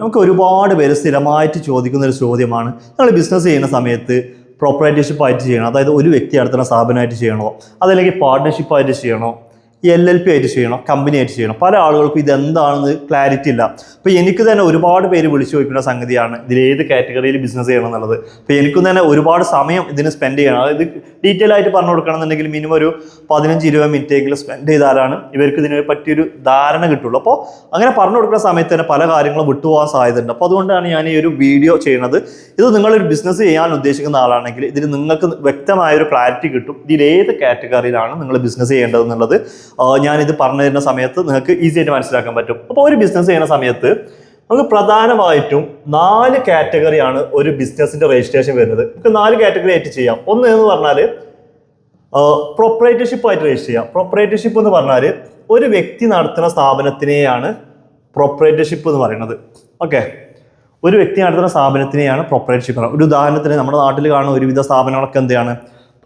നമുക്ക് ഒരുപാട് പേര് സ്ഥിരമായിട്ട് ചോദിക്കുന്ന ഒരു ചോദ്യമാണ്. നിങ്ങൾ ബിസിനസ് ചെയ്യുന്ന സമയത്ത് പ്രോപ്പറേറ്റർഷിപ്പായിട്ട് ചെയ്യണോ? അതായത് ഒരു വ്യക്തി നടത്തുന്ന സ്ഥാപനമായിട്ട് ചെയ്യണോ? അതല്ലെങ്കിൽ പാർട്ട്ണർഷിപ്പായിട്ട് ചെയ്യണോ? എൽ എൽ പി ആയിട്ട് ചെയ്യണം കമ്പനി ആയിട്ട് ചെയ്യണം. പല ആളുകൾക്കും ഇതെന്താണെന്ന് ക്ലാരിറ്റി ഇല്ല. അപ്പോൾ എനിക്ക് തന്നെ ഒരുപാട് പേര് വിളിച്ചു ചോദിക്കുന്ന സംഗതിയാണ് ഇതിൽ ഏത് കാറ്റഗറിയിൽ ബിസിനസ് ചെയ്യണം എന്നുള്ളത്. അപ്പോൾ എനിക്കും തന്നെ ഒരുപാട് സമയം ഇതിന് സ്പെൻഡ് ചെയ്യണം. അതായത് ഡീറ്റെയിൽ ആയിട്ട് പറഞ്ഞു കൊടുക്കണമെന്നുണ്ടെങ്കിൽ മിനിമം ഒരു പതിനഞ്ച് ഇരുപത് മിനിറ്റ് എങ്കിലും സ്പെൻഡ് ചെയ്താലാണ് ഇവർക്ക് ഇതിനെ പറ്റിയൊരു ധാരണ കിട്ടുള്ളൂ. അപ്പോൾ അങ്ങനെ പറഞ്ഞു കൊടുക്കുന്ന സമയത്ത് തന്നെ പല കാര്യങ്ങളും വിട്ടുപോകാൻ സാധ്യതയുണ്ട്. അപ്പോൾ അതുകൊണ്ടാണ് ഞാൻ ഈ ഒരു വീഡിയോ ചെയ്യുന്നത്. ഇത് നിങ്ങളൊരു ബിസിനസ് ചെയ്യാൻ ഉദ്ദേശിക്കുന്ന ആളാണെങ്കിൽ ഇതിൽ നിങ്ങൾക്ക് വ്യക്തമായൊരു ക്ലാരിറ്റി കിട്ടും. ഇതിൽ ഏത് കാറ്റഗറിയിലാണ് നിങ്ങൾ ബിസിനസ് ചെയ്യേണ്ടത് എന്നുള്ളത് ആ, ഞാനിത് പറഞ്ഞു തരുന്ന സമയത്ത് നിങ്ങൾക്ക് ഈസി ആയിട്ട് മനസ്സിലാക്കാൻ പറ്റും. അപ്പോൾ ഒരു ബിസിനസ് ചെയ്യുന്ന സമയത്ത് നമുക്ക് പ്രധാനമായിട്ടും നാല് കാറ്റഗറിയാണ് ഒരു ബിസിനസിന്റെ രജിസ്ട്രേഷൻ വരുന്നത്. നമുക്ക് നാല് കാറ്റഗറി ആയിട്ട് ചെയ്യാം. ഒന്ന് എന്ന് പറഞ്ഞാൽ പ്രൊപ്പറേറ്റർഷിപ്പ് ആയിട്ട് രജിസ്റ്റർ ചെയ്യാം. പ്രൊപ്പറേറ്റർഷിപ്പ് എന്ന് പറഞ്ഞാൽ ഒരു വ്യക്തി നടത്തുന്ന സ്ഥാപനത്തിനെയാണ് പ്രൊപ്പറേറ്റർഷിപ്പ് എന്ന് പറയുന്നത്. ഓക്കെ ഒരു വ്യക്തി നടത്തുന്ന സ്ഥാപനത്തിനെയാണ് പ്രൊപ്പറേറ്റർഷിപ്പ് ഒരു ഉദാഹരണത്തിന് നമ്മുടെ നാട്ടിൽ കാണുന്ന ഒരുവിധ സ്ഥാപനങ്ങളൊക്കെ എന്താണ്?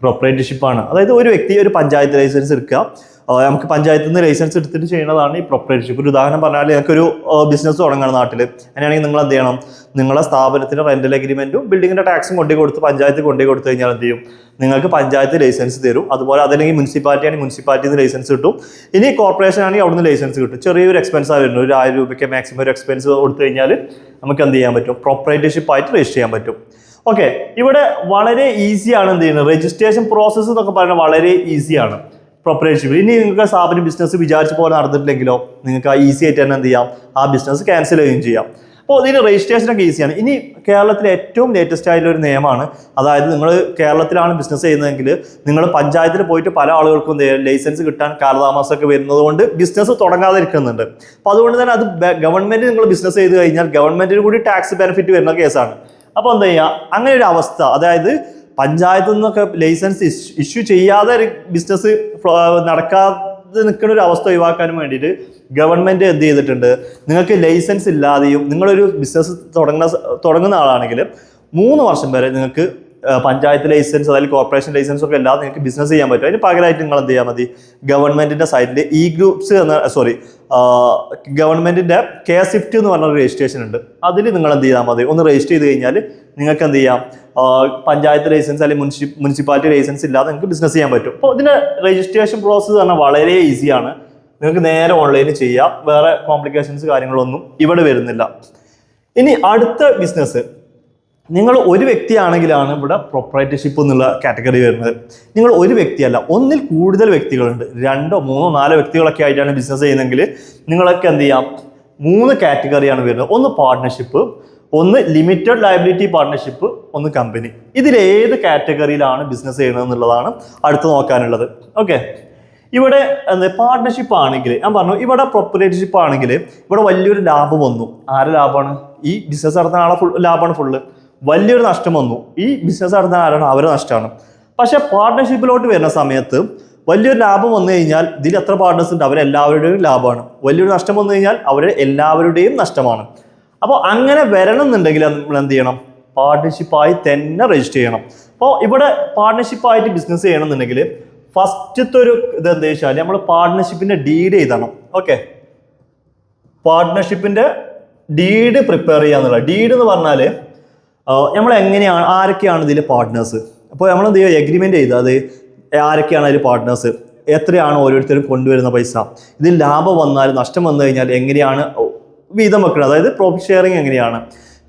പ്രൊപ്പറേറ്റർഷിപ്പാണ് അതായത് ഒരു വ്യക്തി ഒരു പഞ്ചായത്ത് ലൈസൻസ് എടുക്കുക. നമുക്ക് പഞ്ചായത്തിൽ നിന്ന് ലൈസൻസ് എടുത്തിട്ട് ചെയ്യുന്നതാണ് ഈ പ്രൊപ്പറേറ്റർഷിപ്പ് ഒരു ഉദാഹരണം പറഞ്ഞാൽ ഞങ്ങൾക്കൊരു ബിസിനസ് തുടങ്ങണം നാട്ടിൽ അങ്ങനെയാണെങ്കിൽ നിങ്ങൾ എന്ത് ചെയ്യണം? നിങ്ങളെ സ്ഥാപനത്തിന് റെന്റൽ അഗ്രിമെന്റും ബിൽഡിങ്ങിന്റെ ടാക്സും കൊണ്ടു കൊടുത്ത് പഞ്ചായത്ത് കൊണ്ടു കൊടുത്തു കഴിഞ്ഞാൽ എന്ത് ചെയ്യും? നിങ്ങൾക്ക് പഞ്ചായത്ത് ലൈസൻസ് തരും. അതുപോലെ അതല്ലെങ്കിൽ മുനിസിപ്പാലിറ്റി ആണെങ്കിൽ മുനിസിപ്പാലിറ്റിയിൽ നിന്ന് ലൈസൻസ് കിട്ടും. ഇനി കോർപ്പറേഷൻ ആണെങ്കിൽ അവിടുന്ന് ലൈസൻസ് കിട്ടും. ചെറിയൊരു എക്സ്പെൻസ് ആയിരുന്നു ഒരു ആയിരം രൂപയ്ക്ക് മാക്സിമം ഒരു എക്സ്പെൻസ് കൊടുത്തു കഴിഞ്ഞാൽ നമുക്ക് എന്ത് ചെയ്യാൻ പറ്റും? പ്രൊപ്പറേറ്റർഷിപ്പ് ആയിട്ട് രജിസ്റ്റർ ചെയ്യാൻ പറ്റും. ഓക്കെ ഇവിടെ വളരെ ഈസിയാണ് എന്ത് ചെയ്യുന്നത്? രജിസ്ട്രേഷൻ പ്രോസസ്സ് എന്നൊക്കെ പറയുന്നത് വളരെ ഈസിയാണ് പ്രൊപ്പറേറ്റർഷിപ്പ് ഇനി നിങ്ങൾക്ക് സ്ഥാപനം ബിസിനസ് വിചാരിച്ച പോലെ നടന്നിട്ടില്ലെങ്കിലോ നിങ്ങൾക്ക് ആ ഈസി ആയിട്ട് തന്നെ എന്ത് ചെയ്യാം? ആ ബിസിനസ് ക്യാൻസൽ ചെയ്യുകയും ചെയ്യാം. അപ്പോൾ ഇതിന് രജിസ്ട്രേഷൻ ഒക്കെ ഈസിയാണ് ഇനി കേരളത്തിലെ ഏറ്റവും ലേറ്റസ്റ്റ് ആയിട്ടുള്ള ഒരു നിയമമാണ്. അതായത് നിങ്ങൾ കേരളത്തിലാണ് ബിസിനസ് ചെയ്യുന്നതെങ്കിൽ നിങ്ങൾ പഞ്ചായത്തിൽ പോയിട്ട് പല ആളുകൾക്കും ലൈസൻസ് കിട്ടാൻ കാലതാമസമൊക്കെ വരുന്നത് കൊണ്ട് ബിസിനസ് തുടങ്ങാതിരിക്കുന്നുണ്ട്. അപ്പോൾ അതുകൊണ്ട് തന്നെ അത് ഗവൺമെന്റ് നിങ്ങൾ ബിസിനസ് ചെയ്ത് കഴിഞ്ഞാൽ ഗവൺമെന്റിന് കൂടി ടാക്സ് ബെനിഫിറ്റ് വരുന്ന കേസാണ് അപ്പോൾ എന്താ ചെയ്യുക? അങ്ങനെ ഒരു അവസ്ഥ. അതായത് പഞ്ചായത്തിൽ നിന്നൊക്കെ ലൈസൻസ് ഇഷ്യൂ ചെയ്യാതെ ഒരു ബിസിനസ് നടക്കാതെ നിൽക്കുന്ന ഒരു അവസ്ഥ ഒഴിവാക്കാനും വേണ്ടിയിട്ട് ഗവൺമെന്റ് എന്ത് ചെയ്തിട്ടുണ്ട്? നിങ്ങൾക്ക് ലൈസൻസ് ഇല്ലാതെയും നിങ്ങളൊരു ബിസിനസ് തുടങ്ങുന്ന തുടങ്ങുന്ന ആളാണെങ്കിൽ മൂന്ന് വർഷം വരെ നിങ്ങൾക്ക് പഞ്ചായത്ത് ലൈസൻസ് അതായത് കോർപ്പറേഷൻ ലൈസൻസ് ഒക്കെ എല്ലാം നിങ്ങൾക്ക് ബിസിനസ് ചെയ്യാൻ പറ്റും. അതിന് പകരമായിട്ട് നിങ്ങൾ എന്ത് ചെയ്യാൽ മതി? ഗവൺമെന്റിന്റെ സൈറ്റിൽ ഇ ഗ്രൂപ്പ്സ് എന്ന സോറി ഗവൺമെന്റിന്റെ കെ സിഫ്റ്റ് എന്ന് പറഞ്ഞ ഒരു രജിസ്ട്രേഷൻ ഉണ്ട്. അതിൽ നിങ്ങൾ എന്ത് ചെയ്താൽ മതി? ഒന്ന് രജിസ്റ്റർ ചെയ്ത് കഴിഞ്ഞാൽ നിങ്ങൾക്ക് എന്ത് ചെയ്യാം? പഞ്ചായത്ത് ലൈസൻസ് അല്ലെങ്കിൽ മുനിസി മുനിസിപ്പാലിറ്റി ലൈസൻസ് ഇല്ലാതെ നിങ്ങൾക്ക് ബിസിനസ് ചെയ്യാൻ പറ്റും. അപ്പോൾ ഇതിന്റെ രജിസ്ട്രേഷൻ പ്രോസസ്സ് പറഞ്ഞാൽ വളരെ ഈസിയാണ് നിങ്ങൾക്ക് നേരെ ഓൺലൈനിൽ ചെയ്യാം. വേറെ കോംപ്ലിക്കേഷൻസ് കാര്യങ്ങളൊന്നും ഇവിടെ വരുന്നില്ല. ഇനി അടുത്ത ബിസിനസ് നിങ്ങൾ ഒരു വ്യക്തിയാണെങ്കിലാണ് ഇവിടെ പ്രൊപ്പറേറ്റർഷിപ്പ് എന്നുള്ള കാറ്റഗറി വരുന്നത്. നിങ്ങൾ ഒരു വ്യക്തിയല്ല ഒന്നിൽ കൂടുതൽ വ്യക്തികളുണ്ട്. രണ്ടോ മൂന്നോ നാലോ വ്യക്തികളൊക്കെ ആയിട്ടാണ് ബിസിനസ് ചെയ്യുന്നതെങ്കിൽ നിങ്ങളൊക്കെ എന്ത് ചെയ്യാം? മൂന്ന് കാറ്റഗറിയാണ് വരുന്നത്. ഒന്ന് പാർട്ട്ണർഷിപ്പ് ഒന്ന് ലിമിറ്റഡ് ലയബിലിറ്റി പാർട്ട്ണർഷിപ്പ് ഒന്ന് കമ്പനി ഇതിലേത് കാറ്റഗറിയിലാണ് ബിസിനസ് ചെയ്യുന്നത് എന്നുള്ളതാണ് അടുത്ത് നോക്കാനുള്ളത്. ഓക്കെ ഇവിടെ എന്താ പാർട്ട്ണർഷിപ്പ് ആണെങ്കിൽ ഞാൻ പറഞ്ഞു ഇവിടെ പ്രൊപ്പറേറ്റർഷിപ്പ് ആണെങ്കിൽ ഇവിടെ വലിയൊരു ലാഭം വന്നു. ആരെ ലാഭമാണ്? ഈ ബിസിനസ് നടത്തുന്ന ആളെ ഫുൾ ലാഭമാണ് ഫുള്ള് വലിയൊരു നഷ്ടം വന്നു. ഈ ബിസിനസ് നടത്തുന്ന ആരാണ് അവരെ നഷ്ടമാണ്. പക്ഷേ പാർട്ട്ണർഷിപ്പിലോട്ട് വരുന്ന സമയത്ത് വലിയൊരു ലാഭം വന്നു കഴിഞ്ഞാൽ ഇതിൽ എത്ര പാർട്ട്നേഴ്സ് ഉണ്ട്? അവരെല്ലാവരുടെയും ലാഭമാണ്. വലിയൊരു നഷ്ടം വന്നു കഴിഞ്ഞാൽ അവരെ എല്ലാവരുടെയും നഷ്ടമാണ്. അപ്പോൾ അങ്ങനെ വരണം എന്നുണ്ടെങ്കിൽ നമ്മൾ എന്ത് ചെയ്യണം? പാർട്ട്ണർഷിപ്പായി തന്നെ രജിസ്റ്റർ ചെയ്യണം. അപ്പോൾ ഇവിടെ പാർട്ട്ണർഷിപ്പായിട്ട് ബിസിനസ് ചെയ്യണം എന്നുണ്ടെങ്കിൽ ഫസ്റ്റത്തെ ഒരു ഇത് എന്താ വെച്ചാൽ നമ്മൾ പാർട്ട്ണർഷിപ്പിന്റെ ഡീഡ് എഴുതണം. ഓക്കെ പാർട്ട്ണർഷിപ്പിന്റെ ഡീഡ് പ്രിപ്പയർ ചെയ്യാന്നുള്ള ഡീഡ് എന്ന് പറഞ്ഞാൽ നമ്മൾ എങ്ങനെയാണ് ആരൊക്കെയാണ് ഇതിൽ പാർട്ട്നേഴ്സ് അപ്പോൾ നമ്മൾ എന്ത് ചെയ്യുക? എഗ്രിമെന്റ് ചെയ്ത് അത് ആരൊക്കെയാണ് അതിൽ പാർട്ട്നേഴ്സ് എത്രയാണ് ഓരോരുത്തരും കൊണ്ടുവരുന്ന പൈസ? ഇതിൽ ലാഭം വന്നാൽ നഷ്ടം വന്നു കഴിഞ്ഞാൽ എങ്ങനെയാണ് വീതം വെക്കുന്നത്? അതായത് പ്രോഫിറ്റ് ഷെയറിങ് എങ്ങനെയാണ്?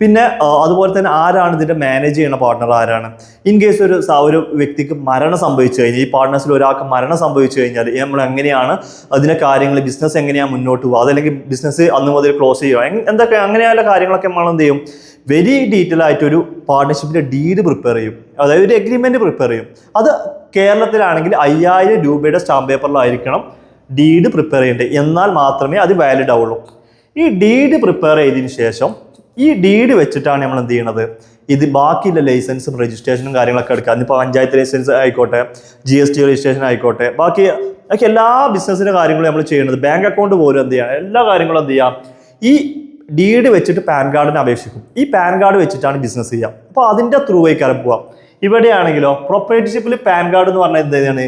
പിന്നെ അതുപോലെ തന്നെ ആരാണ് ഇതിന്റെ മാനേജ് ചെയ്യുന്ന പാർട്ട്ണർ ആരാണ്? ഇൻ കേസ് ഒരു ഒരു വ്യക്തിക്ക് മരണം സംഭവിച്ചു കഴിഞ്ഞാൽ ഈ പാർട്ട്നേഴ്സിൽ ഒരാൾക്ക് മരണം സംഭവിച്ചു കഴിഞ്ഞാൽ നമ്മൾ എങ്ങനെയാണ് അതിന്റെ കാര്യങ്ങൾ ബിസിനസ് എങ്ങനെയാണ് മുന്നോട്ട് പോകുക അതല്ലെങ്കിൽ ബിസിനസ് അന്ന് മുതൽ ക്ലോസ് ചെയ്യുക? എന്തൊക്കെ അങ്ങനെയുള്ള കാര്യങ്ങളൊക്കെ നമ്മൾ എന്ത് ചെയ്യും? വെരി ഡീറ്റെയിൽ ആയിട്ടൊരു ഒരു പാർട്ണർഷിപ്പിന്റെ ഡീഡ് പ്രിപ്പയർ ചെയ്യും. അതായത് ഒരു എഗ്രിമെന്റ് പ്രിപ്പയർ ചെയ്യും. അത് കേരളത്തിലാണെങ്കിൽ അയ്യായിരം രൂപയുടെ സ്റ്റാമ്പ് പേപ്പറിലായിരിക്കണം ഡീഡ് പ്രിപ്പയർ ചെയ്യേണ്ടത്. എന്നാൽ മാത്രമേ അത് വാലിഡ് ആവുള്ളൂ. ഈ ഡീഡ് പ്രിപ്പയർ ചെയ്തതിന് ശേഷം ഈ ഡീഡ് വെച്ചിട്ടാണ് നമ്മൾ എന്ത് ചെയ്യണത്? ഇത് ബാക്കിയുള്ള ലൈസൻസും രജിസ്ട്രേഷനും കാര്യങ്ങളൊക്കെ എടുക്കുക. അതിപ്പോൾ പഞ്ചായത്ത് ലൈസൻസ് ആയിക്കോട്ടെ ജി എസ് ടി രജിസ്ട്രേഷൻ ആയിക്കോട്ടെ ബാക്കി ബാക്കി എല്ലാ ബിസിനസ്സിന്റെ കാര്യങ്ങളും നമ്മൾ ചെയ്യുന്നത് ബാങ്ക് അക്കൗണ്ട് പോലും എന്ത് ചെയ്യാം? എല്ലാ കാര്യങ്ങളും എന്ത് ചെയ്യാം? ഈ ഡീഡ് വെച്ചിട്ട് പാൻ കാർഡിന് അപേക്ഷിക്കും. ഈ പാൻ കാർഡ് വെച്ചിട്ടാണ് ബിസിനസ് ചെയ്യുക അപ്പോൾ അതിന്റെ ത്രൂ വഴിക്കാരം പോവാം. ഇവിടെയാണെങ്കിലോ പ്രൊപ്പറേറ്റർഷിപ്പിൽ പാൻ കാർഡ് എന്ന് പറഞ്ഞാൽ എന്താണ്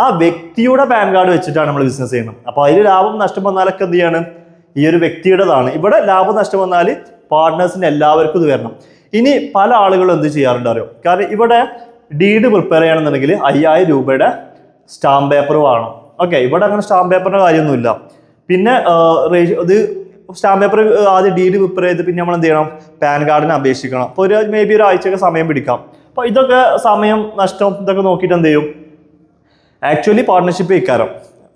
ആ വ്യക്തിയുടെ പാൻ കാർഡ് വെച്ചിട്ടാണ് നമ്മൾ ബിസിനസ് ചെയ്യുന്നത്. അപ്പോൾ അതിൽ ലാഭം നഷ്ടം വന്നാലൊക്കെ എന്ത് ചെയ്യാണ്? ഈ ഒരു വ്യക്തിയുടേതാണ്. ഇവിടെ ലാഭം നഷ്ടം വന്നാൽ പാർട്ട്നേഴ്സിന് എല്ലാവർക്കും ഇത് വരണം. ഇനി പല ആളുകളും എന്ത് ചെയ്യാറുണ്ട് അറിയോ? കാരണം ഇവിടെ ഡീഡ് പ്രിപ്പയർ ചെയ്യണമെന്നുണ്ടെങ്കിൽ അയ്യായിരം രൂപയുടെ സ്റ്റാമ്പ് പേപ്പർ വേണം. ഓക്കെ ഇവിടെ അങ്ങനെ സ്റ്റാമ്പ് പേപ്പറിന്റെ കാര്യമൊന്നുമില്ല. പിന്നെ ഇത് സ്റ്റാമ്പ് പേപ്പർ ആദ്യം ഡീഡ് പ്രിപ്പയർ ചെയ്ത് പിന്നെ നമ്മൾ എന്ത് ചെയ്യണം പാൻ കാർഡിന് അപേക്ഷിക്കണം. അപ്പോൾ ഒരു മേ ബി ഒരു ആഴ്ചയൊക്കെ സമയം പിടിക്കാം. അപ്പോൾ ഇതൊക്കെ സമയം നഷ്ടം ഇതൊക്കെ നോക്കിയിട്ട് എന്ത് ചെയ്യും? ആക്ച്വലി പാർട്ട്ണർഷിപ്പ് ഇക്കാരം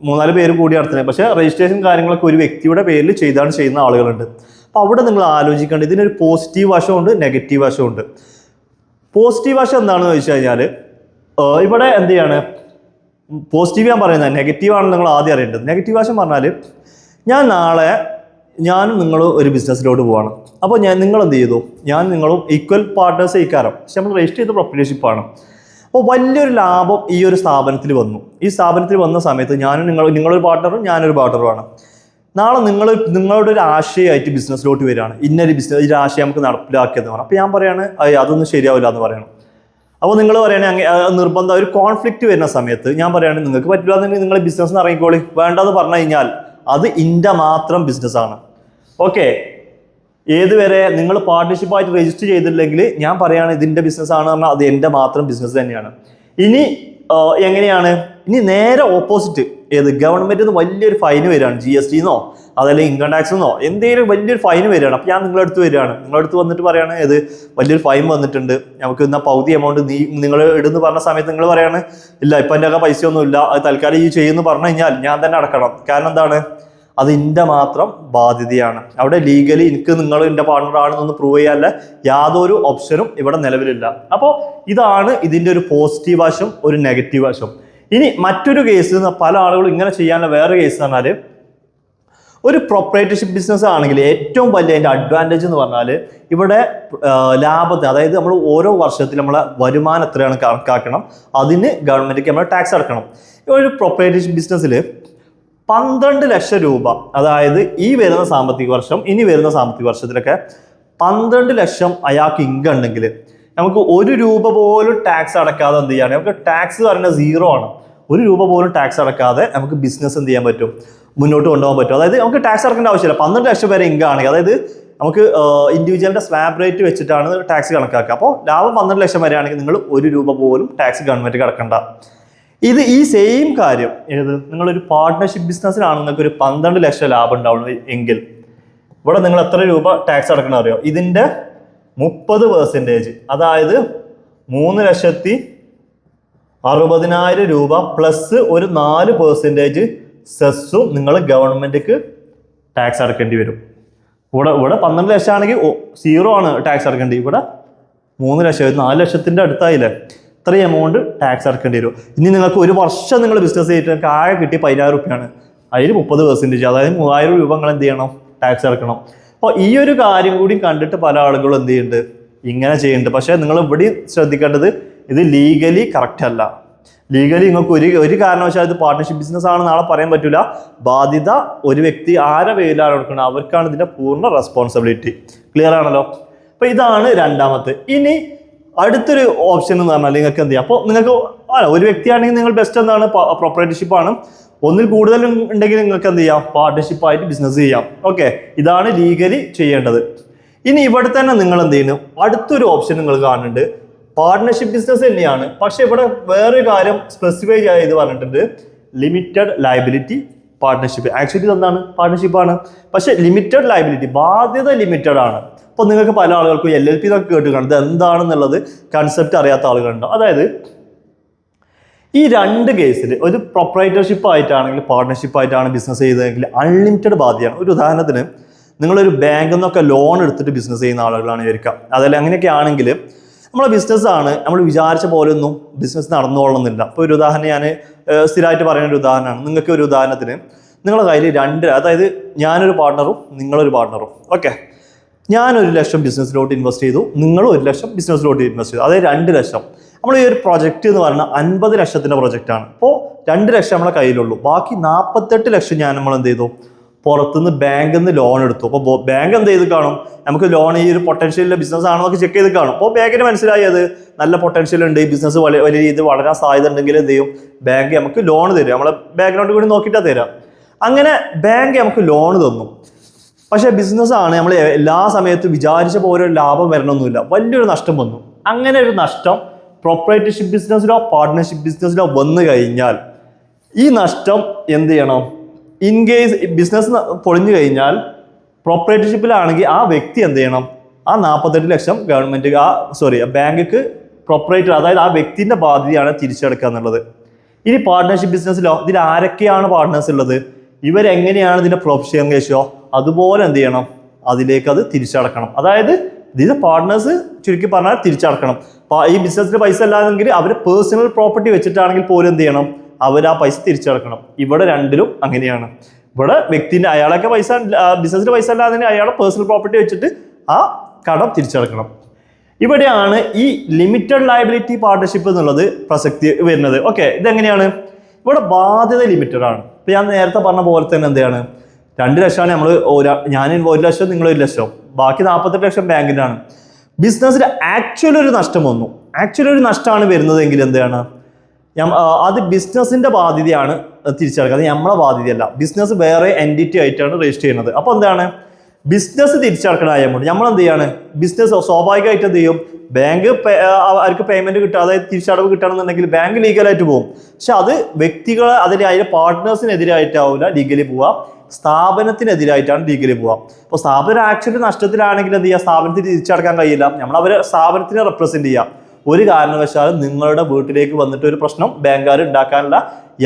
മൂന്നാൽ പേര് കൂടി നടത്തുന്നത്. പക്ഷേ രജിസ്ട്രേഷൻ കാര്യങ്ങളൊക്കെ ഒരു വ്യക്തിയുടെ പേരിൽ ചെയ്താണ് ചെയ്യുന്ന ആളുകളുണ്ട്. അപ്പോൾ അവിടെ നിങ്ങൾ ആലോചിക്കേണ്ടത് ഇതിനൊരു പോസിറ്റീവ് വശമുണ്ട് നെഗറ്റീവ് വശമുണ്ട്. പോസിറ്റീവ് വശം എന്താണെന്ന് ചോദിച്ചു കഴിഞ്ഞാൽ ഇവിടെ എന്ത് ചെയ്യാണ്? പോസിറ്റീവ് ഞാൻ പറയുന്നത് നെഗറ്റീവ് ആണെന്ന് നിങ്ങൾ ആദ്യം അറിയേണ്ടത്. നെഗറ്റീവ് വശം പറഞ്ഞാൽ ഞാൻ നാളെ ഞാനും നിങ്ങളും ഒരു ബിസിനസ്സിലോട്ട് പോവാണ്. അപ്പോൾ ഞാൻ നിങ്ങൾ എന്ത് ചെയ്തു? ഞാൻ നിങ്ങളും ഈക്വൽ പാർട്ട്നേഴ്സ് ഇക്കാരം പക്ഷെ നമ്മൾ രജിസ്റ്റർ ചെയ്ത പ്രൊപ്പറേഷൻഷിപ്പാണ് അപ്പോൾ വലിയൊരു ലാഭം ഈ ഒരു സ്ഥാപനത്തിൽ വന്നു. ഈ സ്ഥാപനത്തിൽ വന്ന സമയത്ത് ഞാനും നിങ്ങൾ നിങ്ങളൊരു പാർട്ട്ണറും ഞാനൊരു പാർട്ട്ണറുമാണ് നാളെ നിങ്ങൾ നിങ്ങളുടെ ഒരു ആശയമായിട്ട് ബിസിനസ്സിലോട്ട് വരികയാണ്. ഇന്നൊരു ബിസിനസ് ഒരു ആശയം നമുക്ക് നടപ്പിലാക്കിയെന്ന് പറഞ്ഞു അപ്പോൾ ഞാൻ പറയാണ് അതൊന്നും ശരിയാവില്ല എന്ന് പറയണം. അപ്പോൾ നിങ്ങൾ അങ്ങ നിർബന്ധം ഒരു കോൺഫ്ലിക്റ്റ് വരുന്ന സമയത്ത് ഞാൻ പറയാണ് നിങ്ങൾക്ക് പറ്റില്ല എന്നുണ്ടെങ്കിൽ നിങ്ങൾ ബിസിനസ് ഇറങ്ങിക്കോളി. വേണ്ടെന്ന് പറഞ്ഞു കഴിഞ്ഞാൽ അത് ഇന്റെ മാത്രം ബിസിനസ്സാണ് ഓക്കെ ഏതുവരെ നിങ്ങൾ പാർട്ട്ണർഷിപ്പായിട്ട് രജിസ്റ്റർ ചെയ്തില്ലെങ്കിൽ ഞാൻ പറയുകയാണ് ഇതിന്റെ ബിസിനസ് ആണ് പറഞ്ഞാൽ അത് എന്റെ മാത്രം ബിസിനസ് തന്നെയാണ്. ഇനി എങ്ങനെയാണ്? ഇനി നേരെ ഓപ്പോസിറ്റ് ഏത്? ഗവൺമെന്റിൽ നിന്ന് വലിയൊരു ഫൈൻ വരികയാണ്. ജി എസ് ടിന്നോ അതല്ലെങ്കിൽ ഇൻകം ടാക്സ് എന്നോ എന്തെങ്കിലും വലിയൊരു ഫൈൻ വരികയാണ്. അപ്പോൾ ഞാൻ നിങ്ങളുടെ അടുത്ത് വരികയാണ്. നിങ്ങളുടെ അടുത്ത് വന്നിട്ട് പറയുകയാണ് ഏത്? വലിയൊരു ഫൈൻ വന്നിട്ടുണ്ട്. നമുക്ക് ഇന്ന പകുതി എമൗണ്ട് നീ നിങ്ങൾ ഇടുന്ന് പറഞ്ഞ സമയത്ത് നിങ്ങൾ പറയാണ് ഇല്ല ഇപ്പം എന്റെ ഒക്കെ പൈസ ഒന്നും ഇല്ല അത് തൽക്കാലം ഈ ചെയ്യുന്നു പറഞ്ഞു കഴിഞ്ഞാൽ ഞാൻ തന്നെ അടക്കണം. കാരണം എന്താണ്? അത് എന്റെ മാത്രം ബാധ്യതയാണ്. അവിടെ ലീഗലി എനിക്ക് നിങ്ങൾ എന്റെ പാർട്ണർ ആണെന്നൊന്ന് പ്രൂവ് ചെയ്യാനുള്ള യാതൊരു ഓപ്ഷനും ഇവിടെ നിലവിലില്ല. അപ്പോൾ ഇതാണ് ഇതിന്റെ ഒരു പോസിറ്റീവ് വശം ഒരു നെഗറ്റീവ് വശം. ഇനി മറ്റൊരു കേസ് പല ആളുകളും ഇങ്ങനെ ചെയ്യാനുള്ള വേറെ കേസ് എന്ന് പറഞ്ഞാൽ ഒരു പ്രൊപ്പറേറ്റർഷിപ്പ് ബിസിനസ് ആണെങ്കിൽ ഏറ്റവും വലിയ അതിന്റെ അഡ്വാന്റേജ് എന്ന് പറഞ്ഞാൽ ഇവിടെ ലാഭത്തെ അതായത് നമ്മൾ ഓരോ വർഷത്തിൽ നമ്മളെ വരുമാനം എത്രയാണ് കണക്കാക്കണം അതിന് ഗവൺമെന്റിക്ക് നമ്മൾ ടാക്സ് അടക്കണം. ഒരു പ്രൊപ്പറേറ്റർഷിപ്പ് ബിസിനസ്സിൽ പന്ത്രണ്ട് ലക്ഷം രൂപ. അതായത് ഈ വരുന്ന സാമ്പത്തിക വർഷം ഇനി വരുന്ന സാമ്പത്തിക വർഷത്തിലൊക്കെ പന്ത്രണ്ട് ലക്ഷം അയാൾക്ക് ഇൻകം ഉണ്ടെങ്കിൽ നമുക്ക് ഒരു രൂപ പോലും ടാക്സ് അടക്കാതെ എന്ത് ചെയ്യാണ് നമുക്ക് ടാക്സ് പറയുന്നത് സീറോ ആണ്. ഒരു രൂപ പോലും ടാക്സ് അടക്കാതെ നമുക്ക് ബിസിനസ് എന്ത് ചെയ്യാൻ പറ്റും? മുന്നോട്ട് കൊണ്ടുപോകാൻ പറ്റും. അതായത് നമുക്ക് ടാക്സ് അടക്കേണ്ട ആവശ്യമില്ല. പന്ത്രണ്ട് ലക്ഷം വരെ ഇൻകം ആണെങ്കിൽ അതായത് നമുക്ക് ഇൻഡിവിജ്വലിന്റെ സ്ലാബ് റേറ്റ് വെച്ചിട്ടാണ് ടാക്സ് കണക്കാക്കുക. അപ്പോൾ ലാഭം പന്ത്രണ്ട് ലക്ഷം വരെ ആണെങ്കിൽ നിങ്ങൾ ഒരു രൂപ പോലും ടാക്സ് ഗവൺമെന്റ് കടക്കണ്ട ഇത് ഈ സെയിം കാര്യം. ഏത്? നിങ്ങളൊരു പാർട്ട്ണർഷിപ്പ് ബിസിനസ്സിലാണ് നിങ്ങൾക്ക് ഒരു പന്ത്രണ്ട് ലക്ഷം ലാഭം ഉണ്ടാവുന്നത് എങ്കിൽ. ഇവിടെ നിങ്ങൾ എത്ര രൂപ ടാക്സ് അടക്കണം അറിയോ? ഇതിന്റെ മുപ്പത് പെർസെന്റേജ് അതായത് മൂന്ന് ലക്ഷത്തി അറുപതിനായിരം രൂപ പ്ലസ് ഒരു നാല് പെർസെന്റേജ് സെസ്സും നിങ്ങൾ ഗവൺമെന്റിക്ക് ടാക്സ് അടക്കേണ്ടി വരും. ഇവിടെ ഇവിടെ പന്ത്രണ്ട് ലക്ഷം ആണെങ്കിൽ സീറോ ആണ് ടാക്സ് അടക്കേണ്ടി. ഇവിടെ മൂന്ന് ലക്ഷം നാല് ലക്ഷത്തിന്റെ അടുത്തായില്ലേ? ഇത്രയും എമൗണ്ട് ടാക്സ് അടക്കേണ്ടി വരും. ഇനി നിങ്ങൾക്ക് ഒരു വർഷം നിങ്ങൾ ബിസിനസ് ചെയ്തിട്ട് ആകെ കിട്ടി പതിനായിരം രൂപയാണ് അതിൽ മുപ്പത് പെർസെന്റേജ് അതായത് മൂവായിരം രൂപ നിങ്ങൾ എന്ത് ചെയ്യണം? ടാക്സ് അടക്കണം. അപ്പോൾ ഈ ഒരു കാര്യം കൂടി കണ്ടിട്ട് പല ആളുകളും എന്ത് ചെയ്യുന്നുണ്ട്? ഇങ്ങനെ ചെയ്യുന്നുണ്ട്. പക്ഷേ നിങ്ങൾ ഇവിടെ ശ്രദ്ധിക്കേണ്ടത് ഇത് ലീഗലി കറക്റ്റ് അല്ല. ലീഗലി നിങ്ങൾക്ക് ഒരു ഒരു കാരണവശാൽ ഇത് പാർട്ട്ണർഷിപ്പ് ബിസിനസ് ആണ് നാളെ പറയാൻ പറ്റില്ല ബാധ്യത ഒരു വ്യക്തി ആരെ പേരിലാണ് കൊടുക്കുന്നത്? അവർക്കാണ് ഇതിന്റെ പൂർണ റെസ്പോൺസിബിലിറ്റി ക്ലിയർ ആണല്ലോ? അപ്പോൾ ഇതാണ് രണ്ടാമത്തെ. ഇനി അടുത്തൊരു ഓപ്ഷൻ എന്ന് പറഞ്ഞാൽ നിങ്ങൾക്ക് എന്ത് ചെയ്യാം? അപ്പോൾ നിങ്ങൾക്ക് ആ, ഒരു വ്യക്തിയാണെങ്കിൽ നിങ്ങൾ ബെസ്റ്റ് എന്താണ്? പ്രൊപ്പറേറ്റർഷിപ്പ് ആണ്. ഒന്നിൽ കൂടുതൽ ഉണ്ടെങ്കിൽ നിങ്ങൾക്ക് എന്ത് ചെയ്യാം? പാർട്ട്ണർഷിപ്പ് ആയിട്ട് ബിസിനസ് ചെയ്യാം. ഓക്കെ ഇതാണ് ലീഗലി ചെയ്യേണ്ടത്. ഇനി ഇവിടെ തന്നെ നിങ്ങൾ എന്ത് ചെയ്യുന്നു? അടുത്തൊരു ഓപ്ഷൻ നിങ്ങൾ കാണുന്നുണ്ട്. പാർട്ട്ണർഷിപ്പ് ബിസിനസ് തന്നെയാണ്. പക്ഷേ ഇവിടെ വേറൊരു കാര്യം സ്പെസിഫൈ ചെയ്ത് പറഞ്ഞിട്ടുണ്ട്. ലിമിറ്റഡ് ലയബിലിറ്റി പാർട്ട്ണർഷിപ്പ് ആക്ച്വലി എന്താണ് പാർട്ണർഷിപ്പ് ആണ്. പക്ഷെ ലിമിറ്റഡ് ലയബിലിറ്റി ബാധ്യത ലിമിറ്റഡ് ആണ്. അപ്പോൾ നിങ്ങൾക്ക് പല ആളുകൾക്കും എൽ എൽ പി എന്നൊക്കെ കേട്ട് കാണുന്നത് എന്താണെന്നുള്ളത് കൺസെപ്റ്റ് അറിയാത്ത ആളുകളുണ്ടോ? അതായത് ഈ രണ്ട് കേസിൽ ഒരു പ്രൊപ്പറേറ്റർഷിപ്പ് ആയിട്ടാണെങ്കിൽ പാർട്ട്ണർഷിപ്പ് ആയിട്ടാണ് ബിസിനസ് ചെയ്തതെങ്കിൽ അൺലിമിറ്റഡ് ബാധ്യതയാണ്. ഒരു ഉദാഹരണത്തിന് നിങ്ങളൊരു ബാങ്കിൽ നിന്നൊക്കെ ലോൺ എടുത്തിട്ട് ബിസിനസ് ചെയ്യുന്ന ആളുകളാണ് വിചാരിക്കുക അതല്ല അങ്ങനെയൊക്കെ ആണെങ്കിൽ നമ്മളെ ബിസിനസ്സാണ് നമ്മൾ വിചാരിച്ച പോലെ ഒന്നും ബിസിനസ് നടന്നുകൊള്ളുന്നില്ല. അപ്പോൾ ഒരു ഉദാഹരണം ഞാൻ സ്ഥിരമായിട്ട് പറയുന്ന ഒരു ഉദാഹരണമാണ്. നിങ്ങൾക്ക് ഒരു ഉദാഹരണത്തിന് നിങ്ങളുടെ കയ്യിൽ രണ്ട് അതായത് ഞാനൊരു പാർട്ണറും നിങ്ങളൊരു പാർട്ണറും ഓക്കെ ഞാൻ ഒരു ലക്ഷം ബിസിനസ്സിലോട്ട് ഇൻവെസ്റ്റ് ചെയ്തു നിങ്ങൾ ഒരു ലക്ഷം ബിസിനസ്സിലോട്ട് ഇൻവെസ്റ്റ് ചെയ്തു. അതായത് രണ്ട് ലക്ഷം. നമ്മൾ ഈ ഒരു പ്രൊജക്റ്റ് എന്ന് പറഞ്ഞാൽ അൻപത് ലക്ഷത്തിന്റെ പ്രൊജക്റ്റാണ് അപ്പോൾ രണ്ട് ലക്ഷം നമ്മളെ കയ്യിലുള്ളൂ. ബാക്കി നാൽപ്പത്തെട്ട് ലക്ഷം ഞാൻ നമ്മൾ എന്ത് ചെയ്തു? പുറത്തുനിന്ന് ബാങ്കിൽ നിന്ന് ലോൺ എടുത്തു. അപ്പോൾ ബാങ്ക് എന്ത് ചെയ്ത് കാണും? നമുക്ക് ലോൺ ഈ ഒരു പൊട്ടൻഷ്യലിലെ ബിസിനസ് ആണെന്നൊക്കെ ചെക്ക് ചെയ്ത് കാണും. അപ്പോൾ ബാങ്കിന് മനസ്സിലായി അത്. നല്ല പൊട്ടൻഷ്യൽ ഉണ്ട്. ഈ ബിസിനസ് വലിയ രീതിയിൽ വളരാൻ സാധ്യത ഉണ്ടെങ്കിൽ എന്ത് ചെയ്യും? ബാങ്ക് നമുക്ക് ലോൺ തരും. നമ്മളെ ബാക്ക്ഗ്രൗണ്ട് കൂടി നോക്കിയിട്ടാണ് തരാം. അങ്ങനെ ബാങ്ക് നമുക്ക് ലോൺ തന്നു. പക്ഷേ ബിസിനസ്സാണ് നമ്മൾ എല്ലാ സമയത്തും വിചാരിച്ച പോലെ ഒരു ലാഭം വരണമെന്നില്ല. വലിയൊരു നഷ്ടം വന്നു. അങ്ങനെ ഒരു നഷ്ടം പ്രൊപ്പറേറ്റർഷിപ്പ് ബിസിനസ്സിലോ പാർട്ട്ണർഷിപ്പ് ബിസിനസ്സിലോ വന്നു കഴിഞ്ഞാൽ ഈ നഷ്ടം എന്ത് ചെയ്യണം? ഇൻ കേസ് ബിസിനസ് പൊളിഞ്ഞു കഴിഞ്ഞാൽ പ്രൊപ്പറേറ്റർഷിപ്പിലാണെങ്കിൽ ആ വ്യക്തി എന്ത് ചെയ്യണം? ആ നാൽപ്പത്തെട്ട് ലക്ഷം ഗവൺമെന്റ് ആ സോറി ബാങ്കിക്ക് പ്രൊപ്പറേറ്റർ അതായത് ആ വ്യക്തിന്റെ ബാധ്യതയാണ് തിരിച്ചെടുക്കുക എന്നുള്ളത്. ഇനി പാർട്ട്ണർഷിപ്പ് ബിസിനസ്സിലോ ഇതിൽ ആരൊക്കെയാണ് പാർട്ട്നേഴ്സ് ഉള്ളത്? ഇവരെങ്ങനെയാണ് ഇതിന്റെ പ്രൊഫഷൻ റേഷ്യോ അതുപോലെ എന്ത് ചെയ്യണം? അതിലേക്ക് അത് തിരിച്ചടക്കണം. അതായത് ഇതിന്റെ പാർട്ട്നേഴ്സ് ചുരുക്കി പറഞ്ഞാൽ തിരിച്ചടക്കണം. ഈ ബിസിനസ്സിന് പൈസ അല്ലാതെങ്കിൽ അവർ പേഴ്സണൽ പ്രോപ്പർട്ടി വെച്ചിട്ടാണെങ്കിൽ പോലും എന്ത് ചെയ്യണം? അവർ ആ പൈസ തിരിച്ചടക്കണം. ഇവിടെ രണ്ടിലും അങ്ങനെയാണ്. ഇവിടെ വ്യക്തിന്റെ അയാളൊക്കെ പൈസ ബിസിനസ്സിന് പൈസ അല്ലാതെ അയാളെ പേഴ്സണൽ പ്രോപ്പർട്ടി വെച്ചിട്ട് ആ കടം തിരിച്ചടക്കണം. ഇവിടെയാണ് ഈ ലിമിറ്റഡ് ലയബിലിറ്റി പാർട്ണർഷിപ്പ് എന്നുള്ളത് പ്രസക്തി വരുന്നത്. ഓക്കെ ഇതെങ്ങനെയാണ്? ഇവിടെ ബാധ്യത ലിമിറ്റഡ് ആണ്. ഇപ്പം ഞാൻ നേരത്തെ പറഞ്ഞ പോലെ തന്നെ എന്താണ് രണ്ട് ലക്ഷമാണ് നമ്മൾ ഒരാ ഞാൻ ഒരു ലക്ഷം നിങ്ങൾ ഒരു ലക്ഷം ബാക്കി നാൽപ്പത്തെട്ട് ലക്ഷം ബാങ്കിലാണ് ബിസിനസ്സിൽ ആക്ച്വലി ഒരു നഷ്ടം വന്നു. ആക്ച്വലി ഒരു നഷ്ടമാണ് വരുന്നതെങ്കിൽ എന്താണ് അത് ബിസിനസ്സിന്റെ ബാധ്യതയാണ് തിരിച്ചടക്കുക. അത് നമ്മളെ ബാധ്യതയല്ല. ബിസിനസ് വേറെ എന്റിറ്റി ആയിട്ടാണ് രജിസ്റ്റർ ചെയ്യുന്നത്. അപ്പോൾ എന്താണ് ബിസിനസ് തിരിച്ചടക്കണമായതുകൊണ്ട് നമ്മൾ എന്ത് ചെയ്യാണ്? ബിസിനസ് സ്വാഭാവികമായിട്ട് എന്ത് ചെയ്യും? ബാങ്ക് അവർക്ക് പേയ്മെന്റ് അതായത് തിരിച്ചടവ് കിട്ടണമെന്നുണ്ടെങ്കിൽ ബാങ്ക് ലീഗലായിട്ട് പോകും. പക്ഷെ അത് വ്യക്തികളെ അതിൽ അതിന്റെ പാർട്ട്നേഴ്സിനെതിരായിട്ടാവില്ല ലീഗലി പോവുക സ്ഥാപനത്തിനെതിരായിട്ടാണ് ലീഗലി പോവുക. അപ്പോൾ സ്ഥാപനം ആക്ച്വലി നഷ്ടത്തിലാണെങ്കിൽ എന്ത് ചെയ്യുക? സ്ഥാപനത്തിന് തിരിച്ചടക്കാൻ കഴിയില്ല. നമ്മൾ അവരെ സ്ഥാപനത്തിനെ റെപ്രസെന്റ് ചെയ്യാം ഒരു കാരണവശാലും നിങ്ങളുടെ വീട്ടിലേക്ക് വന്നിട്ട് ഒരു പ്രശ്നം ബാങ്കുകാർ ഉണ്ടാക്കാനുള്ള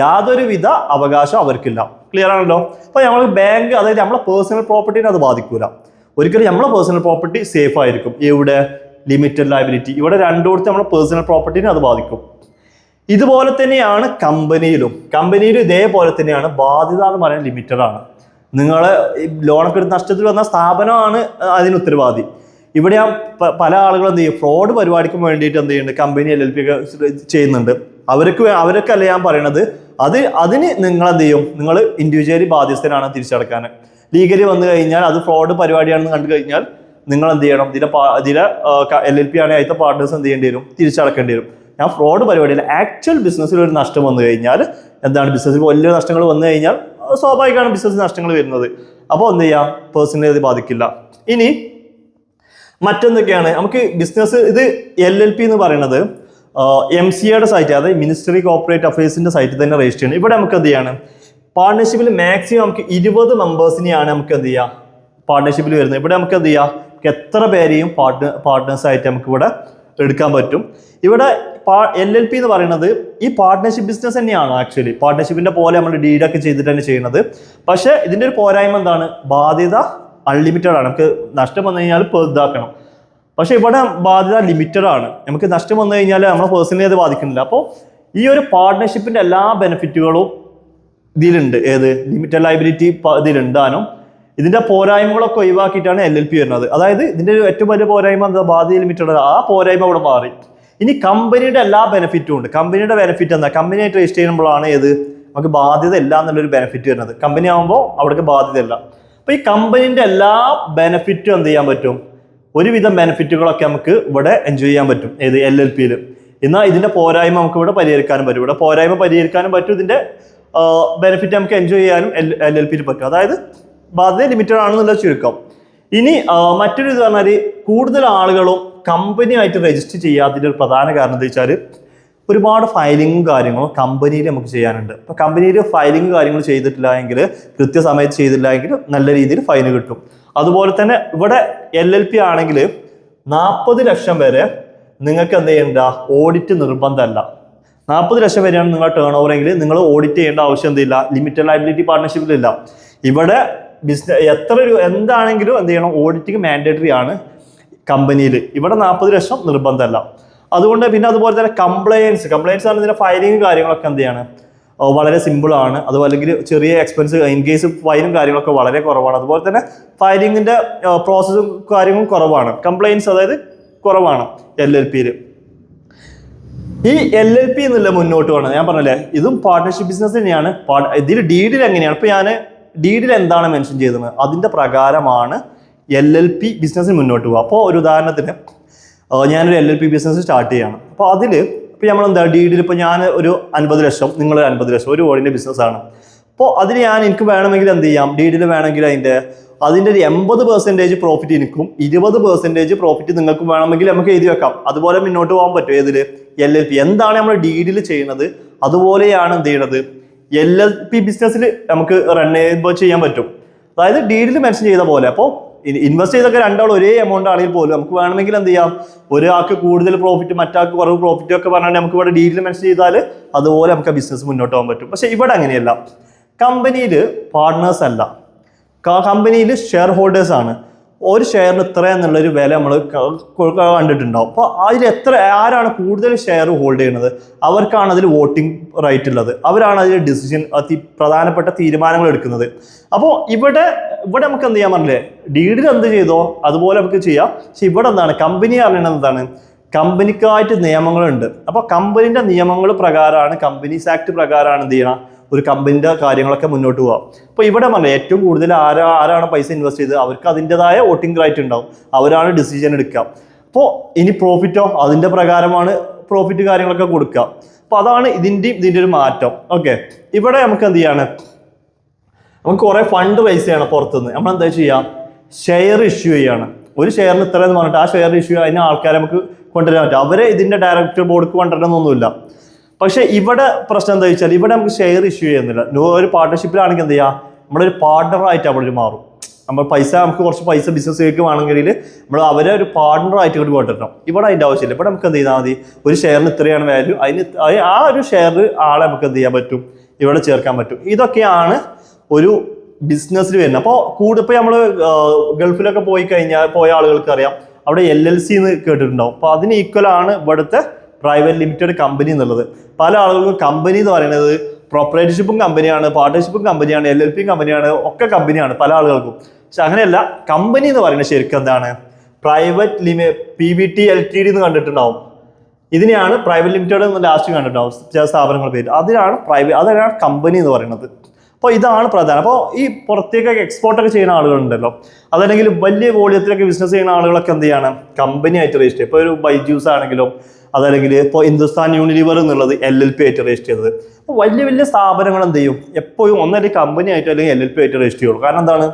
യാതൊരുവിധ അവകാശം അവർക്കില്ല. ക്ലിയർ ആണല്ലോ? അപ്പോൾ നമ്മൾ ബാങ്ക് അതായത് നമ്മളെ പേഴ്സണൽ പ്രോപ്പർട്ടിനെ അത് ബാധിക്കൂല. ഒരിക്കലും നമ്മളെ പേഴ്സണൽ പ്രോപ്പർട്ടി സേഫ് ആയിരിക്കും. ഇവിടെ ലിമിറ്റഡ് ലയബിലിറ്റി ഇവിടെ രണ്ടിടത്ത് നമ്മളെ പേഴ്സണൽ പ്രോപ്പർട്ടിനെ അത് ബാധിക്കും. ഇതുപോലെ തന്നെയാണ് കമ്പനിയിലും കമ്പനിയിലും ഇതേപോലെ തന്നെയാണ് ബാധ്യത എന്ന് പറയുന്നത് ലിമിറ്റഡ് ആണ്. നിങ്ങൾ ലോണൊക്കെ എടുത്ത് നഷ്ടത്തിൽ വന്ന സ്ഥാപനമാണ് അതിന് ഉത്തരവാദി. ഇവിടെ പല ആളുകളും എന്ത് ചെയ്യും? ഫ്രോഡ് പരിപാടിക്ക് വേണ്ടിയിട്ട് എന്ത് ചെയ്യുന്നുണ്ട്? കമ്പനി എൽ എൽ പി ചെയ്യുന്നുണ്ട്. അവർക്ക് അവരൊക്കെയല്ല ഞാൻ പറയണത്. അത് അതിന് നിങ്ങൾ എന്ത് ചെയ്യും? നിങ്ങൾ ഇൻഡിവിജ്വലി ബാധ്യസ്ഥനാണ് തിരിച്ചടക്കാൻ ലീഗലി വന്നു കഴിഞ്ഞാൽ അത് ഫ്രോഡ് പരിപാടിയാണെന്ന് കണ്ടു കഴിഞ്ഞാൽ നിങ്ങൾ എന്ത് ചെയ്യണം? ഇതിലെ ഇതിലെ എൽ എൽ പി ആണെങ്കിൽ അതിന്റെ പാർട്ട്നേഴ്സ് എന്ത് ചെയ്യേണ്ടി വരും? തിരിച്ചടക്കേണ്ടി വരും. ഞാൻ ഫ്രോഡ് പരിപാടിയിൽ ആക്ച്വൽ ബിസിനസ്സിൽ ഒരു നഷ്ടം വന്നു കഴിഞ്ഞാൽ എന്താണ്? ബിസിനസ്സിൽ വലിയ നഷ്ടങ്ങൾ വന്നു കഴിഞ്ഞാൽ സ്വാഭാവികമാണ് ബിസിനസ് നഷ്ടങ്ങൾ വരുന്നത്. അപ്പോൾ എന്ത് ചെയ്യാം? പേഴ്സണലി അത് ബാധിക്കില്ല. ഇനി മറ്റെന്തൊക്കെയാണ് നമുക്ക് ബിസിനസ് ഇത് എൽ എൽ പി എന്ന് പറയുന്നത് എം സി എയുടെ സൈറ്റ് അതായത് മിനിസ്ട്രി കോർപ്പറേറ്റ് അഫയേഴ്സിന്റെ സൈറ്റിൽ തന്നെ രജിസ്റ്റർ ചെയ്യണം ഇവിടെ നമുക്ക് എന്ത് ചെയ്യാണ്? പാർട്ണർഷിപ്പിൽ മാക്സിമം നമുക്ക് ഇരുപത് മെമ്പേഴ്സിനെയാണ് നമുക്ക് എന്ത് ചെയ്യുക പാർട്ണർഷിപ്പിൽ വരുന്നത്. ഇവിടെ നമുക്ക് എന്ത് ചെയ്യാം? എത്ര പേരെയും പാർട്ട് പാർട്ട്നേഴ്സ് ആയിട്ട് നമുക്ക് ഇവിടെ എടുക്കാൻ പറ്റും. ഇവിടെ എൽ എൽ പി എന്ന് പറയുന്നത് ഈ പാർട്ട്ണർഷിപ്പ് ബിസിനസ് തന്നെയാണ് ആക്ച്വലി പാർട്ട്ണർഷിപ്പിന്റെ പോലെ നമ്മൾ ഡീഡൊക്കെ ചെയ്തിട്ട് തന്നെ ചെയ്യുന്നത്. പക്ഷേ ഇതിന്റെ ഒരു പോരായ്മ എന്താണ്? ബാധ്യത അൺലിമിറ്റഡ് ആണ്. നമുക്ക് നഷ്ടം വന്നു കഴിഞ്ഞാൽ പെറുതാക്കണം. പക്ഷെ ഇവിടെ ബാധ്യത ലിമിറ്റഡ് ആണ്. നമുക്ക് നഷ്ടം വന്നു കഴിഞ്ഞാൽ നമ്മളെ പേഴ്സണലി അത് ബാധിക്കുന്നില്ല. അപ്പോൾ ഈ ഒരു പാർട്ട്ണർഷിപ്പിന്റെ എല്ലാ ബെനിഫിറ്റുകളും ഇതിലുണ്ട്. ഏത്? ലിമിറ്റഡ് ലൈബിലിറ്റി ഇതിലുണ്ടാനും ഇതിന്റെ പോരായ്മകളൊക്കെ ഒഴിവാക്കിയിട്ടാണ് എൽ എൽ പി വരുന്നത്. അതായത് ഇതിന്റെ ഏറ്റവും വലിയ പോരായ്മ എന്താ? ബാധ്യത ലിമിറ്റഡ് ആ പോരായ്മ അവിടെ മാറി. ഇനി കമ്പനിയുടെ എല്ലാ ബെനിഫിറ്റും ഉണ്ട്. കമ്പനിയുടെ ബെനിഫിറ്റ് എന്താ? കമ്പനിയായിട്ട് രജിസ്റ്റർ ചെയ്യുമ്പോഴാണ് ഏത്? നമുക്ക് ബാധ്യത ഇല്ല എന്നുള്ളൊരു ബെനിഫിറ്റ് വരുന്നത്. കമ്പനി ആകുമ്പോൾ അവിടേക്ക് ബാധ്യത ഇല്ല. അപ്പോൾ ഈ കമ്പനീന്റെ എല്ലാ ബെനിഫിറ്റും എന്ത് ചെയ്യാൻ പറ്റും? ഒരുവിധം ബെനിഫിറ്റുകളൊക്കെ നമുക്ക് ഇവിടെ എൻജോയ് ചെയ്യാൻ പറ്റും. ഏത്? എൽ എൽ പിയിൽ എന്നാൽ ഇതിന്റെ പോരായ്മ നമുക്ക് ഇവിടെ പരിഹരിക്കാനും പറ്റും. ഇവിടെ പോരായ്മ പരിഹരിക്കാനും പറ്റും. ഇതിന്റെ ബെനിഫിറ്റ് നമുക്ക് എൻജോയ് ചെയ്യാനും എൽ എൽ എൽ പിയിൽ പറ്റും. അതായത് ബാധ്യത ലിമിറ്റഡ് ആണെന്നുള്ള ചുരുക്കം. ഇനി മറ്റൊരു ഇത് പറഞ്ഞാൽ കൂടുതൽ ആളുകളും കമ്പനിയായിട്ട് രജിസ്റ്റർ ചെയ്യാത്തതിന്റെ ഒരു പ്രധാന കാരണം എന്താ വെച്ചാൽ ഒരുപാട് ഫയലിങ്ങും കാര്യങ്ങളും കമ്പനിയിൽ നമുക്ക് ചെയ്യാനുണ്ട്. അപ്പോൾ കമ്പനിയിൽ ഫയലിംഗ് കാര്യങ്ങൾ ചെയ്തിട്ടില്ല എങ്കിൽ കൃത്യസമയത്ത് ചെയ്തില്ല എങ്കിൽ നല്ല രീതിയിൽ ഫൈൻ കിട്ടും. അതുപോലെ തന്നെ ഇവിടെ എൽ എൽ പി ആണെങ്കിൽ നാൽപ്പത് ലക്ഷം വരെ നിങ്ങൾക്ക് എന്ത് ചെയ്യണ്ട? ഓഡിറ്റ് നിർബന്ധമല്ല. നാൽപ്പത് ലക്ഷം വരെയാണ് നിങ്ങൾ ടേൺ ഓവർ എങ്കിൽ നിങ്ങൾ ഓഡിറ്റ് ചെയ്യേണ്ട ആവശ്യം എന്തില്ല? ലിമിറ്റഡ് ലൈബിലിറ്റി പാർട്ട്ണർഷിപ്പിലില്ല ഇവിടെ ബിസിനസ് എത്ര രൂപ എന്താണെങ്കിലും എന്ത് ചെയ്യണം? ഓഡിറ്റിങ് മാൻഡേറ്ററി ആണ്. കമ്പനിയിൽ. ഇവിടെ നാൽപ്പത് ലക്ഷം നിർബന്ധമല്ല. അതുകൊണ്ട് പിന്നെ അതുപോലെ തന്നെ കംപ്ലയൻസ് കംപ്ലയൻസ് ആണ് ഇതിന്റെ ഫയലിംഗ് കാര്യങ്ങളൊക്കെ എന്ത് ചെയ്യാണ്? വളരെ സിമ്പിളാണ് അതുപോലെ അല്ലെങ്കിൽ ചെറിയ എക്സ്പെൻസ് ഇൻ കേസ് ഫൈനും കാര്യങ്ങളൊക്കെ വളരെ കുറവാണ്. അതുപോലെ തന്നെ ഫയലിങ്ങിന്റെ പ്രോസസ്സും കാര്യങ്ങളും കുറവാണ്. കംപ്ലയൻസ് അതായത് കുറവാണ് എൽ എൽ പിയിൽ ഈ എൽ എൽ പി എന്നുള്ള മുന്നോട്ട് വേണം ഞാൻ പറഞ്ഞല്ലേ ഇതും പാർട്ട്ണർഷിപ്പ് ബിസിനസ് തന്നെയാണ്. ഇതിൽ ഡീഡിൽ എങ്ങനെയാണ്? ഇപ്പം ഞാൻ ഡീഡിൽ എന്താണ് മെൻഷൻ ചെയ്തത്? അതിന്റെ പ്രകാരമാണ് എൽ എൽ പി ബിസിനസ്സിന് മുന്നോട്ട് പോകുക അപ്പോൾ ഒരു ഉദാഹരണത്തിന് ഞാനൊരു L L P business start ചെയ്യണം. അപ്പോൾ അതിൽ ഇപ്പോൾ നമ്മൾ എന്താ ഡീഡിൽ ഇപ്പോൾ ഞാൻ ഒരു അൻപത് ലക്ഷം നിങ്ങൾ അൻപത് ലക്ഷം ഒരു കോടിന്റെ ബിസിനസ്സാണ് അപ്പോൾ അതിന് ഞാൻ എനിക്ക് വേണമെങ്കിൽ എന്ത് ചെയ്യാം? ഡീഡിൽ വേണമെങ്കിൽ അതിന്റെ അതിന്റെ ഒരു എൺപത് പെർസെന്റേജ് പ്രോഫിറ്റ് എനിക്കും ഇരുപത് പെർസെന്റേജ് പ്രോഫിറ്റ് നിങ്ങൾക്ക് വേണമെങ്കിൽ നമുക്ക് എഴുതി വെക്കാം. അതുപോലെ മുന്നോട്ട് പോകാൻ പറ്റും. ഏതിൽ എൽ എൽ പി എന്താണ് നമ്മൾ ഡീഡിൽ ചെയ്യുന്നത്? അതുപോലെയാണ് എന്ത് ചെയ്യണത്? എൽ എൽ പി ബിസിനസ്സിൽ നമുക്ക് റൺ ചെയ്യുമ്പോൾ ചെയ്യാൻ പറ്റും. അതായത് ഡീഡിൽ മെൻഷൻ ചെയ്ത പോലെ. അപ്പോൾ ഇൻവെസ്റ്റ് ചെയ്തൊക്കെ രണ്ടാൾ ഒരേ എമൗണ്ട് ആണെങ്കിൽ പോലും നമുക്ക് വേണമെങ്കിൽ എന്ത് ചെയ്യാം? ഒരാൾക്ക് കൂടുതൽ പ്രോഫിറ്റ് മറ്റാൾക്ക് കുറവ് പ്രോഫിറ്റ് ഒക്കെ പറഞ്ഞാൽ നമുക്ക് ഇവിടെ ഡീഡിൽ മെൻഷൻ ചെയ്താൽ അതുപോലെ നമുക്ക് ആ ബിസിനസ് മുന്നോട്ട് പോകാൻ പറ്റും. പക്ഷേ ഇവിടെ അങ്ങനെയല്ല. കമ്പനിയിൽ പാർട്ട്നേഴ്സ് അല്ല. കമ്പനിയിൽ ഷെയർ ഹോൾഡേഴ്സ് ആണ്. ഒരു ഷെയറിന് ഇത്ര എന്നുള്ളൊരു വില നമ്മൾ കണ്ടിട്ടുണ്ടാവും. അപ്പോൾ അതിൽ എത്ര ആരാണ് കൂടുതൽ ഷെയർ ഹോൾഡ് ചെയ്യുന്നത്? അവർക്കാണ് അതിൽ വോട്ടിംഗ് റൈറ്റ് ഉള്ളത്. അവരാണ് അതിൽ ഡിസിഷൻ പ്രധാനപ്പെട്ട തീരുമാനങ്ങൾ എടുക്കുന്നത്. അപ്പോൾ ഇവിടെ ഇവിടെ നമുക്ക് എന്ത് ചെയ്യാൻ പറഞ്ഞില്ലേ ഡീഡിൽ എന്ത് ചെയ്തോ അതുപോലെ നമുക്ക് ചെയ്യാം. പക്ഷെ ഇവിടെ എന്താണ്? കമ്പനി അറിയണത് എന്താണ്? കമ്പനിക്കായിട്ട് നിയമങ്ങളുണ്ട്. അപ്പോൾ കമ്പനിന്റെ നിയമങ്ങൾ പ്രകാരമാണ് കമ്പനീസ് ആക്ട് പ്രകാരമാണ് എന്ത് ചെയ്യണം? ഒരു കമ്പനിയുടെ കാര്യങ്ങളൊക്കെ മുന്നോട്ട് പോകാം അപ്പോൾ ഇവിടെ പറഞ്ഞാൽ ഏറ്റവും കൂടുതൽ ആരാ ആരാണ് പൈസ ഇൻവെസ്റ്റ് ചെയ്ത് അവർക്ക് അതിന്റെതായ വോട്ടിംഗ് റൈറ്റ് ഉണ്ടാവും. അവരാണ് ഡിസിഷൻ എടുക്കുക. അപ്പോൾ ഇനി പ്രോഫിറ്റോ അതിന്റെ പ്രകാരമാണ് പ്രോഫിറ്റ് കാര്യങ്ങളൊക്കെ കൊടുക്കുക. അപ്പോൾ അതാണ് ഇതിന്റെയും ഇതിന്റെ ഒരു മാറ്റം. ഓക്കെ ഇവിടെ നമുക്ക് എന്ത് ചെയ്യാണ്? നമുക്ക് കുറേ ഫണ്ട് റൈസ് ചെയ്യണം പുറത്തുനിന്ന്. നമ്മൾ എന്താ ചെയ്യുക? ഷെയർ ഇഷ്യൂ ചെയ്യാണ്. ഒരു ഷെയറിന് ഇത്ര എന്ന് പറഞ്ഞിട്ട് ആ ഷെയർ ഇഷ്യൂ അതിന് ആൾക്കാരെ നമുക്ക് കൊണ്ടുവരാൻ പറ്റും. അവരെ ഇതിന്റെ ഡയറക്ടർ ബോർഡിക്ക് കൊണ്ടുവരണമെന്നൊന്നുമില്ല. പക്ഷേ ഇവിടെ പ്രശ്നം എന്താ വെച്ചാൽ ഇവിടെ നമുക്ക് ഷെയർ ഇഷ്യൂ ചെയ്യുന്നില്ല. ഒരു പാർട്ട്ണർഷിപ്പിലാണെങ്കിൽ എന്ത് ചെയ്യുക നമ്മളൊരു പാർട്ട്ണറായിട്ട് അവിടെ മാറും. നമ്മൾ പൈസ നമുക്ക് കുറച്ച് പൈസ ബിസിനസ്സിലേക്ക് വേണമെങ്കിൽ നമ്മൾ അവരെ ഒരു പാർട്ട്ണറായിട്ട് ഇങ്ങോട്ട് കൊണ്ടുവരണം. ഇവിടെ അതിന്റെ ആവശ്യമില്ല. ഇവിടെ നമുക്ക് എന്ത് ചെയ്താൽ മതി? ഒരു ഷെയറിന് ഇത്രയാണ് വാല്യൂ അതിന് ആ ഒരു ഷെയർ ആളെ നമുക്ക് എന്ത് ചെയ്യാൻ പറ്റും? ഇവിടെ ചേർക്കാൻ പറ്റും. ഇതൊക്കെയാണ് ഒരു ബിസിനസ്സിൽ വരുന്നത്. അപ്പോൾ കൂടെ ഇപ്പോൾ നമ്മൾ ഗൾഫിലൊക്കെ പോയി കഴിഞ്ഞാൽ പോയ ആളുകൾക്ക് അറിയാം. അവിടെ എൽ എൽ സി എന്ന് കേട്ടിട്ടുണ്ടാവും. അപ്പോൾ അതിന് ഈക്വലാണ് ഇവിടുത്തെ പ്രൈവറ്റ് ലിമിറ്റഡ് കമ്പനി എന്നുള്ളത്. പല ആളുകൾക്കും കമ്പനി എന്ന് പറയുന്നത് പ്രൊപ്പറേറ്റർഷിപ്പും കമ്പനിയാണ് പാർട്ട്ണർഷിപ്പും കമ്പനിയാണ് എൽ എൽ പിയും കമ്പനിയാണ് ഒക്കെ കമ്പനിയാണ് പല ആളുകൾക്കും. പക്ഷെ അങ്ങനെയല്ല കമ്പനി എന്ന് പറയുന്നത് ശരിക്കും എന്താണ്? Private limi P V T L T D എന്ന് കണ്ടിട്ടുണ്ടാവും. ഇതിനെയാണ് പ്രൈവറ്റ് ലിമിറ്റഡ് എന്ന് ലാസ്റ്റ് കണ്ടിട്ടുണ്ടാവും ചില സ്ഥാപനങ്ങളുടെ പേര് അതിനാണ് പ്രൈവറ്റ് അതിനാണ് കമ്പനി എന്ന് പറയുന്നത്. അപ്പോൾ ഇതാണ് പ്രധാനം. അപ്പോൾ ഈ പുറത്തേക്കൊക്കെ എക്സ്പോർട്ടൊക്കെ ചെയ്യുന്ന ആളുകളുണ്ടല്ലോ. അതല്ലെങ്കിൽ വലിയ വോളിയത്തിലൊക്കെ ബിസിനസ് ചെയ്യുന്ന ആളുകളൊക്കെ എന്ത് ചെയ്യണം? കമ്പനി ആയിട്ട് രജിസ്റ്റർ ഇപ്പോൾ ഒരു ബൈജ്യൂസ് ആണെങ്കിലും അതല്ലെങ്കിൽ ഇപ്പോൾ ഹിന്ദുസ്ഥാൻ യൂണിലിവർ എന്നുള്ളത് എൽ എൽ പി ആയിട്ട് രജിസ്റ്റർ ചെയ്തത്. അപ്പോൾ വലിയ വലിയ സ്ഥാപനങ്ങൾ എന്ത് ചെയ്യും? എപ്പോഴും ഒന്നല്ല കമ്പനി ആയിട്ട് അല്ലെങ്കിൽ എൽ എൽ പി ആയിട്ട് രജിസ്റ്റർ ചെയ്യുള്ളൂ. കാരണം എന്താണ്?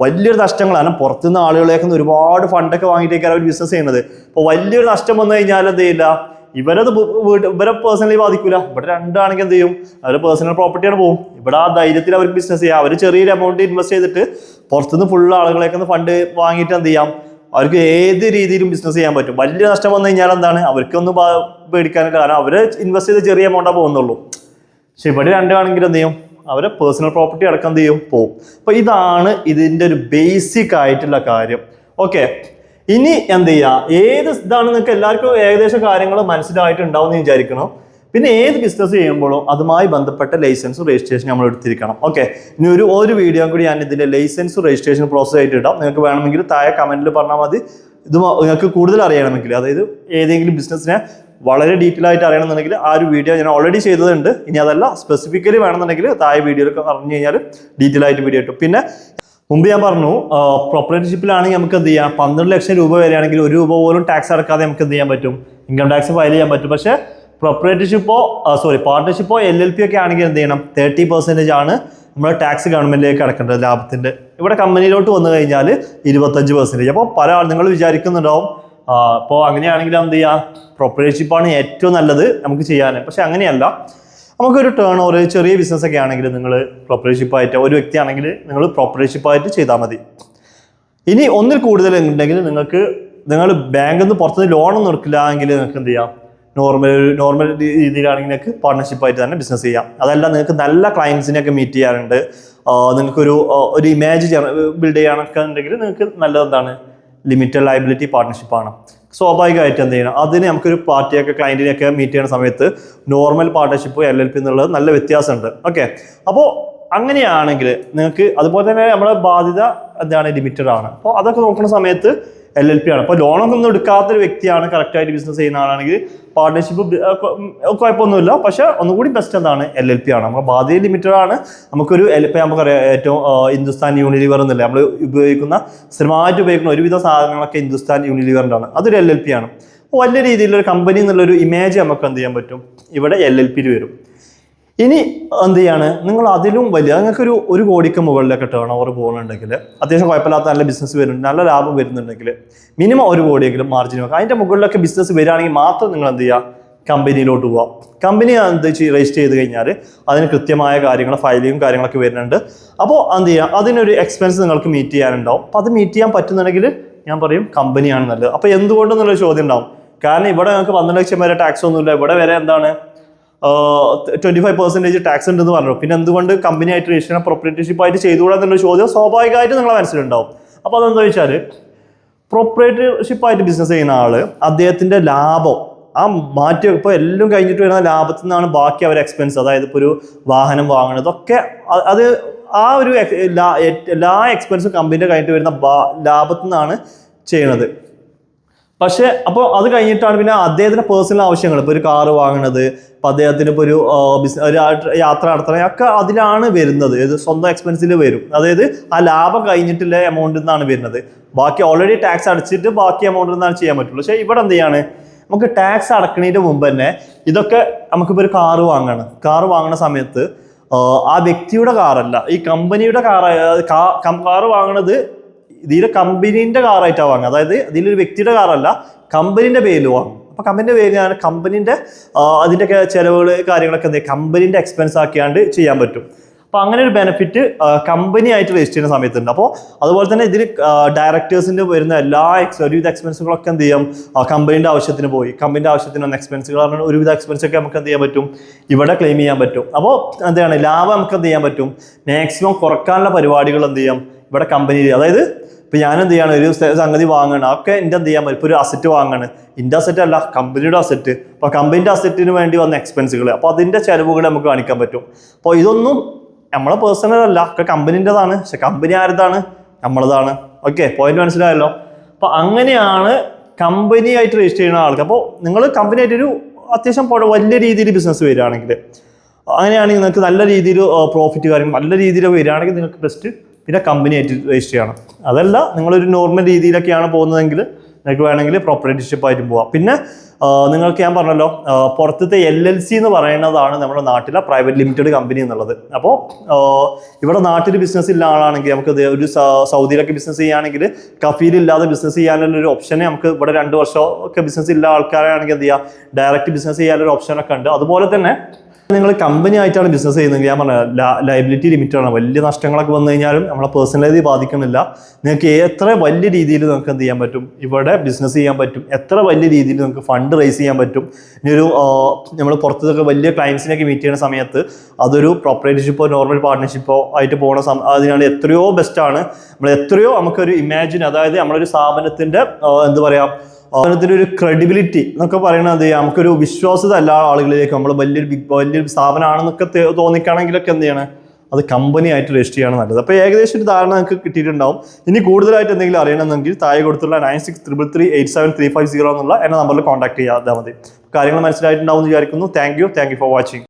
വലിയൊരു നഷ്ടങ്ങളാണ്. പുറത്തുനിന്ന് ആളുകളേക്ക് ഒരുപാട് ഫണ്ടൊക്കെ വാങ്ങിയിട്ടേക്കാണ് അവർ ബിസിനസ് ചെയ്യുന്നത്. അപ്പോൾ വലിയൊരു നഷ്ടം വന്നു കഴിഞ്ഞാൽ എന്ത് ചെയ്യില്ല? ഇവരത് വീട്ട് ഇവരെ പേഴ്സണലി ബാധിക്കില്ല ഇവിടെ രണ്ടാണെങ്കിൽ എന്ത് ചെയ്യും? അവർ പേഴ്സണൽ പ്രോപ്പർട്ടിയാണ് പോകും ഇവിടെ ആ ധൈര്യത്തിൽ അവർ ബിസിനസ് ചെയ്യാം. അവർ ചെറിയൊരു എമൗണ്ട് ഇൻവെസ്റ്റ് ചെയ്തിട്ട് പുറത്തുനിന്ന് ഫുൾ ആളുകളേക്ക് ഫണ്ട് വാങ്ങിയിട്ട് എന്ത് ചെയ്യാം? അവർക്ക് ഏത് രീതിയിലും ബിസിനസ് ചെയ്യാൻ പറ്റും. വലിയ നഷ്ടം വന്നു കഴിഞ്ഞാൽ എന്താണ്? അവർക്കൊന്നും പേടിക്കാൻ കാരണം അവർ ഇൻവെസ്റ്റ് ചെയ്ത് ചെറിയ എമൗണ്ടാണ് പോകുന്നുള്ളൂ. പക്ഷെ ഇവിടെ രണ്ടാണെങ്കിൽ എന്ത് ചെയ്യും? അവരെ പേഴ്സണൽ പ്രോപ്പർട്ടി അടക്കം എന്ത് ചെയ്യും? പോകും അപ്പൊ ഇതാണ് ഇതിന്റെ ഒരു ബേസിക് ആയിട്ടുള്ള കാര്യം. ഓക്കെ ഇനി എന്ത് ചെയ്യുക ഏത് ഇതാണ് നിങ്ങൾക്ക് എല്ലാവർക്കും ഏകദേശം കാര്യങ്ങൾ മനസ്സിലായിട്ടുണ്ടാവും എന്ന് വിചാരിക്കണം? പിന്നെ ഏത് ബിസിനസ് ചെയ്യുമ്പോഴും അതുമായി ബന്ധപ്പെട്ട ലൈസൻസും രജിസ്ട്രേഷൻ നമ്മൾ എടുത്തിരിക്കണം. ഓക്കെ ഇനി ഒരു ഒരു വീഡിയോ കൂടി ഞാൻ ഇതിന്റെ ലൈസൻസ് രജിസ്ട്രേഷൻ പ്രോസസ് ആയിട്ട് ഇടാം. നിങ്ങൾക്ക് വേണമെങ്കിൽ താഴെ കമന്റിൽ പറഞ്ഞാൽ മതി. ഇത് നിങ്ങൾക്ക് കൂടുതൽ അറിയണമെങ്കിൽ അതായത് ഏതെങ്കിലും ബിസിനസ്സിനെ വളരെ ഡീറ്റെയിൽ ആയിട്ട് അറിയണമെന്നുണ്ടെങ്കിൽ ആ ഒരു വീഡിയോ ഞാൻ ഓൾറെഡി ചെയ്തതുണ്ട്. ഇനി അതല്ല സ്പെസിഫിക്കലി വേണമെന്നുണ്ടെങ്കിൽ താഴെ വീഡിയോയിൽ പറഞ്ഞു കഴിഞ്ഞാൽ ഡീറ്റെയിൽ ആയിട്ട് വീഡിയോ കിട്ടും പിന്നെ മുമ്പ് ഞാൻ പറഞ്ഞു പ്രൊപ്പറേറ്റർഷിപ്പിലാണെങ്കിൽ നമുക്ക് എന്ത് ചെയ്യാം? പന്ത്രണ്ട് ലക്ഷം രൂപ വരെയാണെങ്കിൽ ഒരു രൂപ പോലും ടാക്സ് അടക്കാതെ നമുക്ക് എന്ത് ചെയ്യാൻ പറ്റും? ഇൻകം ടാക്സ് ഫയൽ ചെയ്യാൻ പറ്റും. പക്ഷേ പ്രൊപ്പറേറ്റർഷിപ്പോ സോറി പാർട്ട്ണർഷിപ്പോ എൽ എൽ പി ഒക്കെ ആണെങ്കിൽ എന്ത് ചെയ്യണം? തേർട്ടി പെർസെന്റേജ് ആണ് നമ്മൾ ടാക്സ് ഗവൺമെന്റിലേക്ക് അടക്കേണ്ടത് ലാഭത്തിന്റെ. ഇവിടെ കമ്പനിയിലോട്ട് വന്നു കഴിഞ്ഞാൽ ഇരുപത്തഞ്ച് പെർസെന്റേജ് അപ്പോൾ പല ആൾ നിങ്ങൾ വിചാരിക്കുന്നുണ്ടാവും അപ്പോൾ അങ്ങനെയാണെങ്കിൽ എന്ത് ചെയ്യുക പ്രൊപ്പറേറ്റർഷിപ്പാണ് ഏറ്റവും നല്ലത് നമുക്ക് ചെയ്യാൻ. പക്ഷെ അങ്ങനെയല്ല. നമുക്കൊരു ടേൺ ഓവർ ചെറിയ ബിസിനസ് ഒക്കെ ആണെങ്കിൽ നിങ്ങൾ പ്രൊപ്പറേറ്റർഷിപ്പായിട്ട് ഒരു വ്യക്തിയാണെങ്കിൽ നിങ്ങൾ പ്രൊപ്പറേറ്റർഷിപ്പായിട്ട് ചെയ്താൽ മതി. ഇനി ഒന്നിൽ കൂടുതൽ ഉണ്ടെങ്കിൽ നിങ്ങൾക്ക് നിങ്ങൾ ബാങ്കിൽ നിന്ന് പുറത്തുനിന്ന് ലോണൊന്നും എടുക്കില്ല എങ്കിൽ നിങ്ങൾക്ക് എന്ത് ചെയ്യാം? നോർമൽ നോർമൽ രീതിയിലാണെങ്കിൽ നിങ്ങൾക്ക് പാർട്ണർഷിപ്പായിട്ട് തന്നെ ബിസിനസ് ചെയ്യാം. അതല്ല നിങ്ങൾക്ക് നല്ല ക്ലയൻസിനെയൊക്കെ മീറ്റ് ചെയ്യാറുണ്ട്. നിങ്ങൾക്കൊരു ഒരു ഇമേജ് ബിൽഡ് ചെയ്യാനൊക്കെ ഉണ്ടെങ്കിൽ നിങ്ങൾക്ക് നല്ലതെന്താണ്? ലിമിറ്റഡ് ലൈബിലിറ്റി പാർട്ണർഷിപ്പാണ് സ്വാഭാവികമായിട്ട് എന്ത് ചെയ്യണം? അതിന് നമുക്കൊരു പാർട്ടിയൊക്കെ ക്ലയന്റിനെയൊക്കെ മീറ്റ് ചെയ്യുന്ന സമയത്ത് normal partnership L L P എന്നുള്ളത് നല്ല വ്യത്യാസമുണ്ട്. ഓക്കെ അപ്പോൾ അങ്ങനെയാണെങ്കിൽ നിങ്ങൾക്ക് അതുപോലെ തന്നെ നമ്മുടെ ബാധ്യത എന്താണ്? ലിമിറ്റഡ് ആണ്. അപ്പോൾ അതൊക്കെ നോക്കുന്ന സമയത്ത് എൽ എൽ പി ആണ്. അപ്പോൾ ലോണൊക്കെ ഒന്നും എടുക്കാത്തൊരു വ്യക്തിയാണ് കറക്റ്റായിട്ട് ബിസിനസ് ചെയ്യുന്ന ആളാണെങ്കിൽ പാർട്ണർഷിപ്പ് കുഴപ്പമൊന്നുമില്ല. പക്ഷേ ഒന്നുകൂടി ബെസ്റ്റ് എന്താണ്? എൽ എൽ പി ആണ്. നമ്മുടെ ബാധ്യത ലിമിറ്റഡ് ആണ്. നമുക്കൊരു എൽ പി നമുക്കറിയാം ഏറ്റവും ഹിന്ദുസ്ഥാൻ യൂണിലിവർ എന്നില്ല? നമ്മൾ ഉപയോഗിക്കുന്ന സ്ഥിരമായിട്ട് ഉപയോഗിക്കുന്ന ഒരുവിധ സാധനങ്ങളൊക്കെ ഹിന്ദുസ്ഥാൻ യൂണിലിവറിന്റെ ആണ് അതൊരു എൽ എൽ പി ആണ്. അപ്പോൾ വലിയ രീതിയിലൊരു കമ്പനി എന്നുള്ളൊരു ഇമേജ് നമുക്ക് എന്ത് ചെയ്യാൻ പറ്റും? ഇവിടെ എൽ എൽ പിയിൽ വരും. ഇനി എന്ത് ചെയ്യാണ്? നിങ്ങൾ അതിലും വലിയ നിങ്ങൾക്കൊരു ഒരു കോടിക്ക് മുകളിലൊക്കെ ടേൺ ഓവർ പോകുന്നുണ്ടെങ്കിൽ അത്യാവശ്യം കുഴപ്പമില്ലാത്ത നല്ല ബിസിനസ് വരുന്നുണ്ട് നല്ല ലാഭം വരുന്നുണ്ടെങ്കിൽ മിനിമം ഒരു കോടിയെങ്കിലും മാർജിൻ വെക്കുക. അതിന്റെ മുകളിലൊക്കെ ബിസിനസ് വരികയാണെങ്കിൽ മാത്രം നിങ്ങൾ എന്ത് ചെയ്യുക? കമ്പനിയിലോട്ട് പോവാം കമ്പനി എന്ത് രജിസ്റ്റർ ചെയ്ത് കഴിഞ്ഞാൽ അതിന് കൃത്യമായ കാര്യങ്ങൾ ഫയലിങ്ങും കാര്യങ്ങളൊക്കെ വരുന്നുണ്ട്. അപ്പോൾ എന്ത് ചെയ്യുക? അതിനൊരു എക്സ്പെൻസ് നിങ്ങൾക്ക് മീറ്റ് ചെയ്യാനുണ്ടാവും. അപ്പോൾ അത് മീറ്റ് ചെയ്യാൻ പറ്റുന്നുണ്ടെങ്കിൽ ഞാൻ പറയും കമ്പനിയാണ് നല്ലത്. അപ്പോൾ എന്തുകൊണ്ടെന്നുള്ളൊരു ചോദ്യം ഉണ്ടാവും. കാരണം ഇവിടെ നിങ്ങൾക്ക് പന്ത്രണ്ട് ലക്ഷം വരെ ടാക്സ് ഒന്നുമില്ല. ഇവിടെ വരെ എന്താണ്? ട്വന്റി ഫൈവ് പെർസെന്റേജ് ടാക്സ് ഉണ്ടെന്ന് പറഞ്ഞു. പിന്നെ എന്തുകൊണ്ട് കമ്പനിയായിട്ട് രജിസ്റ്റർ പ്രൊപ്പറേറ്റർഷിപ്പ് ആയിട്ട് ചെയ്തുകൂടാ എന്നുള്ള ചോദ്യം സ്വാഭാവികമായിട്ട് നിങ്ങളെ മനസ്സിലുണ്ടാവും. അപ്പോൾ അതെന്താ വെച്ചാൽ പ്രൊപ്പറേറ്റർഷിപ്പ് ആയിട്ട് ബിസിനസ് ചെയ്യുന്ന ആൾ അദ്ദേഹത്തിന്റെ ലാഭം ആ മാറ്റി ഇപ്പോൾ എല്ലാം കഴിഞ്ഞിട്ട് വരുന്ന ലാഭത്തിൽ നിന്നാണ് ബാക്കി അവർ എക്സ്പെൻസ് അതായത് ഇപ്പോൾ ഒരു വാഹനം വാങ്ങുന്നത് ഇതൊക്കെ അത് ആ ഒരു എല്ലാ- എക്സ്പെൻസും കമ്പനിയുടെ കഴിഞ്ഞിട്ട് വരുന്ന ലാഭത്തിൽ നിന്നാണ് ചെയ്യണത് പക്ഷേ അപ്പോൾ അത് കഴിഞ്ഞിട്ടാണ് പിന്നെ അദ്ദേഹത്തിന്റെ പേഴ്സണൽ ആവശ്യങ്ങൾ. ഇപ്പോൾ ഒരു കാറ് വാങ്ങണത് ഇപ്പം അദ്ദേഹത്തിന് ഇപ്പോൾ ഒരു ബിസിനസ് ഒരു യാത്ര നടത്തണം ഒക്കെ അതിലാണ് വരുന്നത്. ഇത് സ്വന്തം എക്സ്പെൻസിൽ വരും. അതായത് ആ ലാഭം കഴിഞ്ഞിട്ടുള്ള എമൗണ്ടിൽ നിന്നാണ് വരുന്നത്. ബാക്കി ഓൾറെഡി ടാക്സ് അടച്ചിട്ട് ബാക്കി എമൗണ്ടിൽ നിന്നാണ് ചെയ്യാൻ പറ്റുള്ളൂ. പക്ഷേ ഇവിടെ എന്ത് ചെയ്യാണ്? നമുക്ക് ടാക്സ് അടക്കുന്നതിന് മുമ്പ് തന്നെ ഇതൊക്കെ നമുക്കിപ്പോൾ ഒരു കാറ് വാങ്ങണം. കാറ് വാങ്ങുന്ന സമയത്ത് ആ, വ്യക്തിയുടെ കാറല്ല ഈ കമ്പനിയുടെ കാർ വാങ്ങണത് ഇതിലെ കമ്പനീന്റെ കാറായിട്ടാണ് വാങ്ങുക. അതായത് ഇതിലൊരു വ്യക്തിയുടെ കാറല്ല കമ്പനീന്റെ പേരിൽ വാങ്ങും. അപ്പോൾ കമ്പനീന്റെ ഞാൻ കമ്പനീന്റെ അതിന്റെയൊക്കെ ചിലവുകൾ കാര്യങ്ങളൊക്കെ എന്ത് കമ്പനീന്റെ എക്സ്പെൻസ് ആക്കിയാണ്ട് ചെയ്യാൻ പറ്റും. അപ്പോൾ അങ്ങനെ ഒരു ബെനിഫിറ്റ് കമ്പനി ആയിട്ട് രജിസ്റ്റർ ചെയ്യുന്ന സമയത്തുണ്ട്. അപ്പോൾ അതുപോലെ തന്നെ ഇതിൽ ഡയറക്ടേഴ്സിന്റെ വരുന്ന എല്ലാ എക്സ് ഒരുവിധ എക്സ്പെൻസുകളൊക്കെ എന്ത് ചെയ്യാം? കമ്പനീന്റെ ആവശ്യത്തിന് പോയി. കമ്പനീന്റെ ആവശ്യത്തിന് വന്ന എക്സ്പെൻസുകൾ പറഞ്ഞാൽ ഒരുവിധ എക്സ്പെൻസൊക്കെ നമുക്ക് എന്ത് ചെയ്യാൻ പറ്റും? ഇവിടെ ക്ലെയിം ചെയ്യാൻ പറ്റും. അപ്പോൾ എന്താണ്? ലാഭം നമുക്ക് എന്ത് ചെയ്യാൻ പറ്റും? മാക്സിമം കുറക്കാനുള്ള പരിപാടികൾ എന്ത് ചെയ്യാം? ഇവിടെ കമ്പനി അതായത് ഇപ്പൊ ഞാൻ എന്ത് ചെയ്യണം? ഒരു സംഗതി വാങ്ങണം. ഒക്കെ എന്റെ എന്ത് ചെയ്യാൻ ഇപ്പോൾ ഇപ്പൊ ഒരു അസറ്റ് വാങ്ങണം. എന്റെ അസറ്റ് അല്ല കമ്പനിയുടെ അസറ്റ് അപ്പോൾ കമ്പനിയുടെ അസറ്റിന് വേണ്ടി വന്ന എക്സ്പെൻസുകൾ അപ്പോൾ അതിന്റെ ചെലവുകൾ നമുക്ക് കാണിക്കാൻ പറ്റും. അപ്പോൾ ഇതൊന്നും നമ്മളെ പേഴ്സണൽ അല്ല. ഒക്കെ കമ്പനിന്റെതാണ് പക്ഷെ കമ്പനി ആരതാണ്? നമ്മളതാണ്. ഓക്കെ പോയിന്റ് മനസ്സിലായല്ലോ? അപ്പോൾ അങ്ങനെയാണ് കമ്പനിയായിട്ട് രജിസ്റ്റർ ചെയ്യുന്ന ആൾക്ക് അപ്പോൾ നിങ്ങൾ കമ്പനി ആയിട്ടൊരു അത്യാവശ്യം പൊ- വലിയ രീതിയിൽ ബിസിനസ് വരികയാണെങ്കിൽ. അങ്ങനെയാണെങ്കിൽ നിങ്ങൾക്ക് നല്ല രീതിയിൽ പ്രോഫിറ്റ് കാര്യം നല്ല രീതിയിൽ വരികയാണെങ്കിൽ നിങ്ങൾക്ക് ബെസ്റ്റ് പിന്നെ കമ്പനി ആയിട്ട് രജിസ്റ്റർ ചെയ്യണം. അതല്ല നിങ്ങളൊരു നോർമൽ രീതിയിലൊക്കെയാണ് പോകുന്നതെങ്കിൽ നിങ്ങൾക്ക് വേണമെങ്കിൽ പ്രോപ്പർട്ടിഷിപ്പ് ആയിട്ട് പോവാം. പിന്നെ നിങ്ങൾക്ക് ഞാൻ പറഞ്ഞല്ലോ പുറത്തത്തെ എൽ എൽ സി എന്ന് പറയുന്നതാണ് നമ്മുടെ നാട്ടിലെ പ്രൈവറ്റ് ലിമിറ്റഡ് കമ്പനി എന്നുള്ളത്. അപ്പോൾ ഇവിടെ നാട്ടിൽ ബിസിനസ് ഇല്ല ആളാണെങ്കിൽ നമുക്ക് ഒരു സൗദിയിലൊക്കെ ബിസിനസ് ചെയ്യുകയാണെങ്കിൽ കഫീൽ ഇല്ലാതെ ബിസിനസ് ചെയ്യാനുള്ള ഒരു ഓപ്ഷനെ നമുക്ക് ഇവിടെ രണ്ട് വർഷം ഒക്കെ ബിസിനസ് ഇല്ല ആൾക്കാരാണെങ്കിൽ എന്ത് ചെയ്യുക ഡയറക്റ്റ് ബിസിനസ് ചെയ്യാനുള്ള ഒരു ഓപ്ഷനൊക്കെ ഉണ്ട്. അതുപോലെ തന്നെ നിങ്ങൾ കമ്പനി ആയിട്ടാണ് ബിസിനസ് ചെയ്യുന്നതെങ്കിൽ ഞാൻ പറഞ്ഞ ലയബിലിറ്റി ലിമിറ്റാണ് വലിയ നഷ്ടങ്ങളൊക്കെ വന്നു കഴിഞ്ഞാലും നമ്മളെ പേഴ്സണലി ബാധിക്കുന്നില്ല. നിങ്ങൾക്ക് എത്ര വലിയ രീതിയിൽ നിങ്ങൾക്ക് എന്ത് ചെയ്യാൻ പറ്റും? ഇവിടെ ബിസിനസ് ചെയ്യാൻ പറ്റും. എത്ര വലിയ രീതിയിൽ നിങ്ങൾക്ക് ഫണ്ട് റേസ് ചെയ്യാൻ പറ്റും? ഇനി ഒരു നമ്മൾ പുറത്തൊക്കെ വലിയ ക്ലയൻസിനൊക്കെ മീറ്റ് ചെയ്യുന്ന സമയത്ത് അതൊരു പ്രൊപ്പറേറ്റർഷിപ്പോ നോർമൽ പാർട്ട്ണർഷിപ്പോ ആയിട്ട് പോകുന്ന സം അതിനാണ് എത്രയോ ബെസ്റ്റാണ് നമ്മൾ എത്രയോ നമുക്കൊരു ഇമാജിൻ അതായത് നമ്മളൊരു സ്ഥാപനത്തിന്റെ ആ, എന്താ പറയാ സ്ഥാപനത്തിന്റെ ഒരു ക്രെഡിബിലിറ്റി എന്നൊക്കെ പറയുന്നത് നമുക്കൊരു വിശ്വാസ്യത എല്ലാ ആളുകളിലേക്ക്. നമ്മൾ വലിയൊരു ബിഗ് വലിയൊരു സ്ഥാപനമാണെന്നൊക്കെ തോന്നിക്കുകയാണെങ്കിലൊക്കെ എന്ത് ചെയ്യണം? അത് കമ്പനി ആയിട്ട് രജിസ്റ്റർ ചെയ്യാണ് നല്ലത്. അപ്പോൾ ഏകദേശം ഒരു ധാരണ നിങ്ങൾക്ക് കിട്ടിയിട്ടുണ്ടാവും. ഇനി കൂടുതലായിട്ട് എന്തെങ്കിലും അറിയണമെന്നെങ്കിൽ താഴെ കൊടുത്തുള്ള nine six triple three eight seven three five zero എന്നുള്ള എന്ന നമ്പറിൽ കോൺടാക്ട് ചെയ്യാതെ മതി. കാര്യങ്ങൾ മനസ്സിലായിട്ടുണ്ടാവും എന്ന് വിചാരിക്കുന്നു. Thank you thank you for watching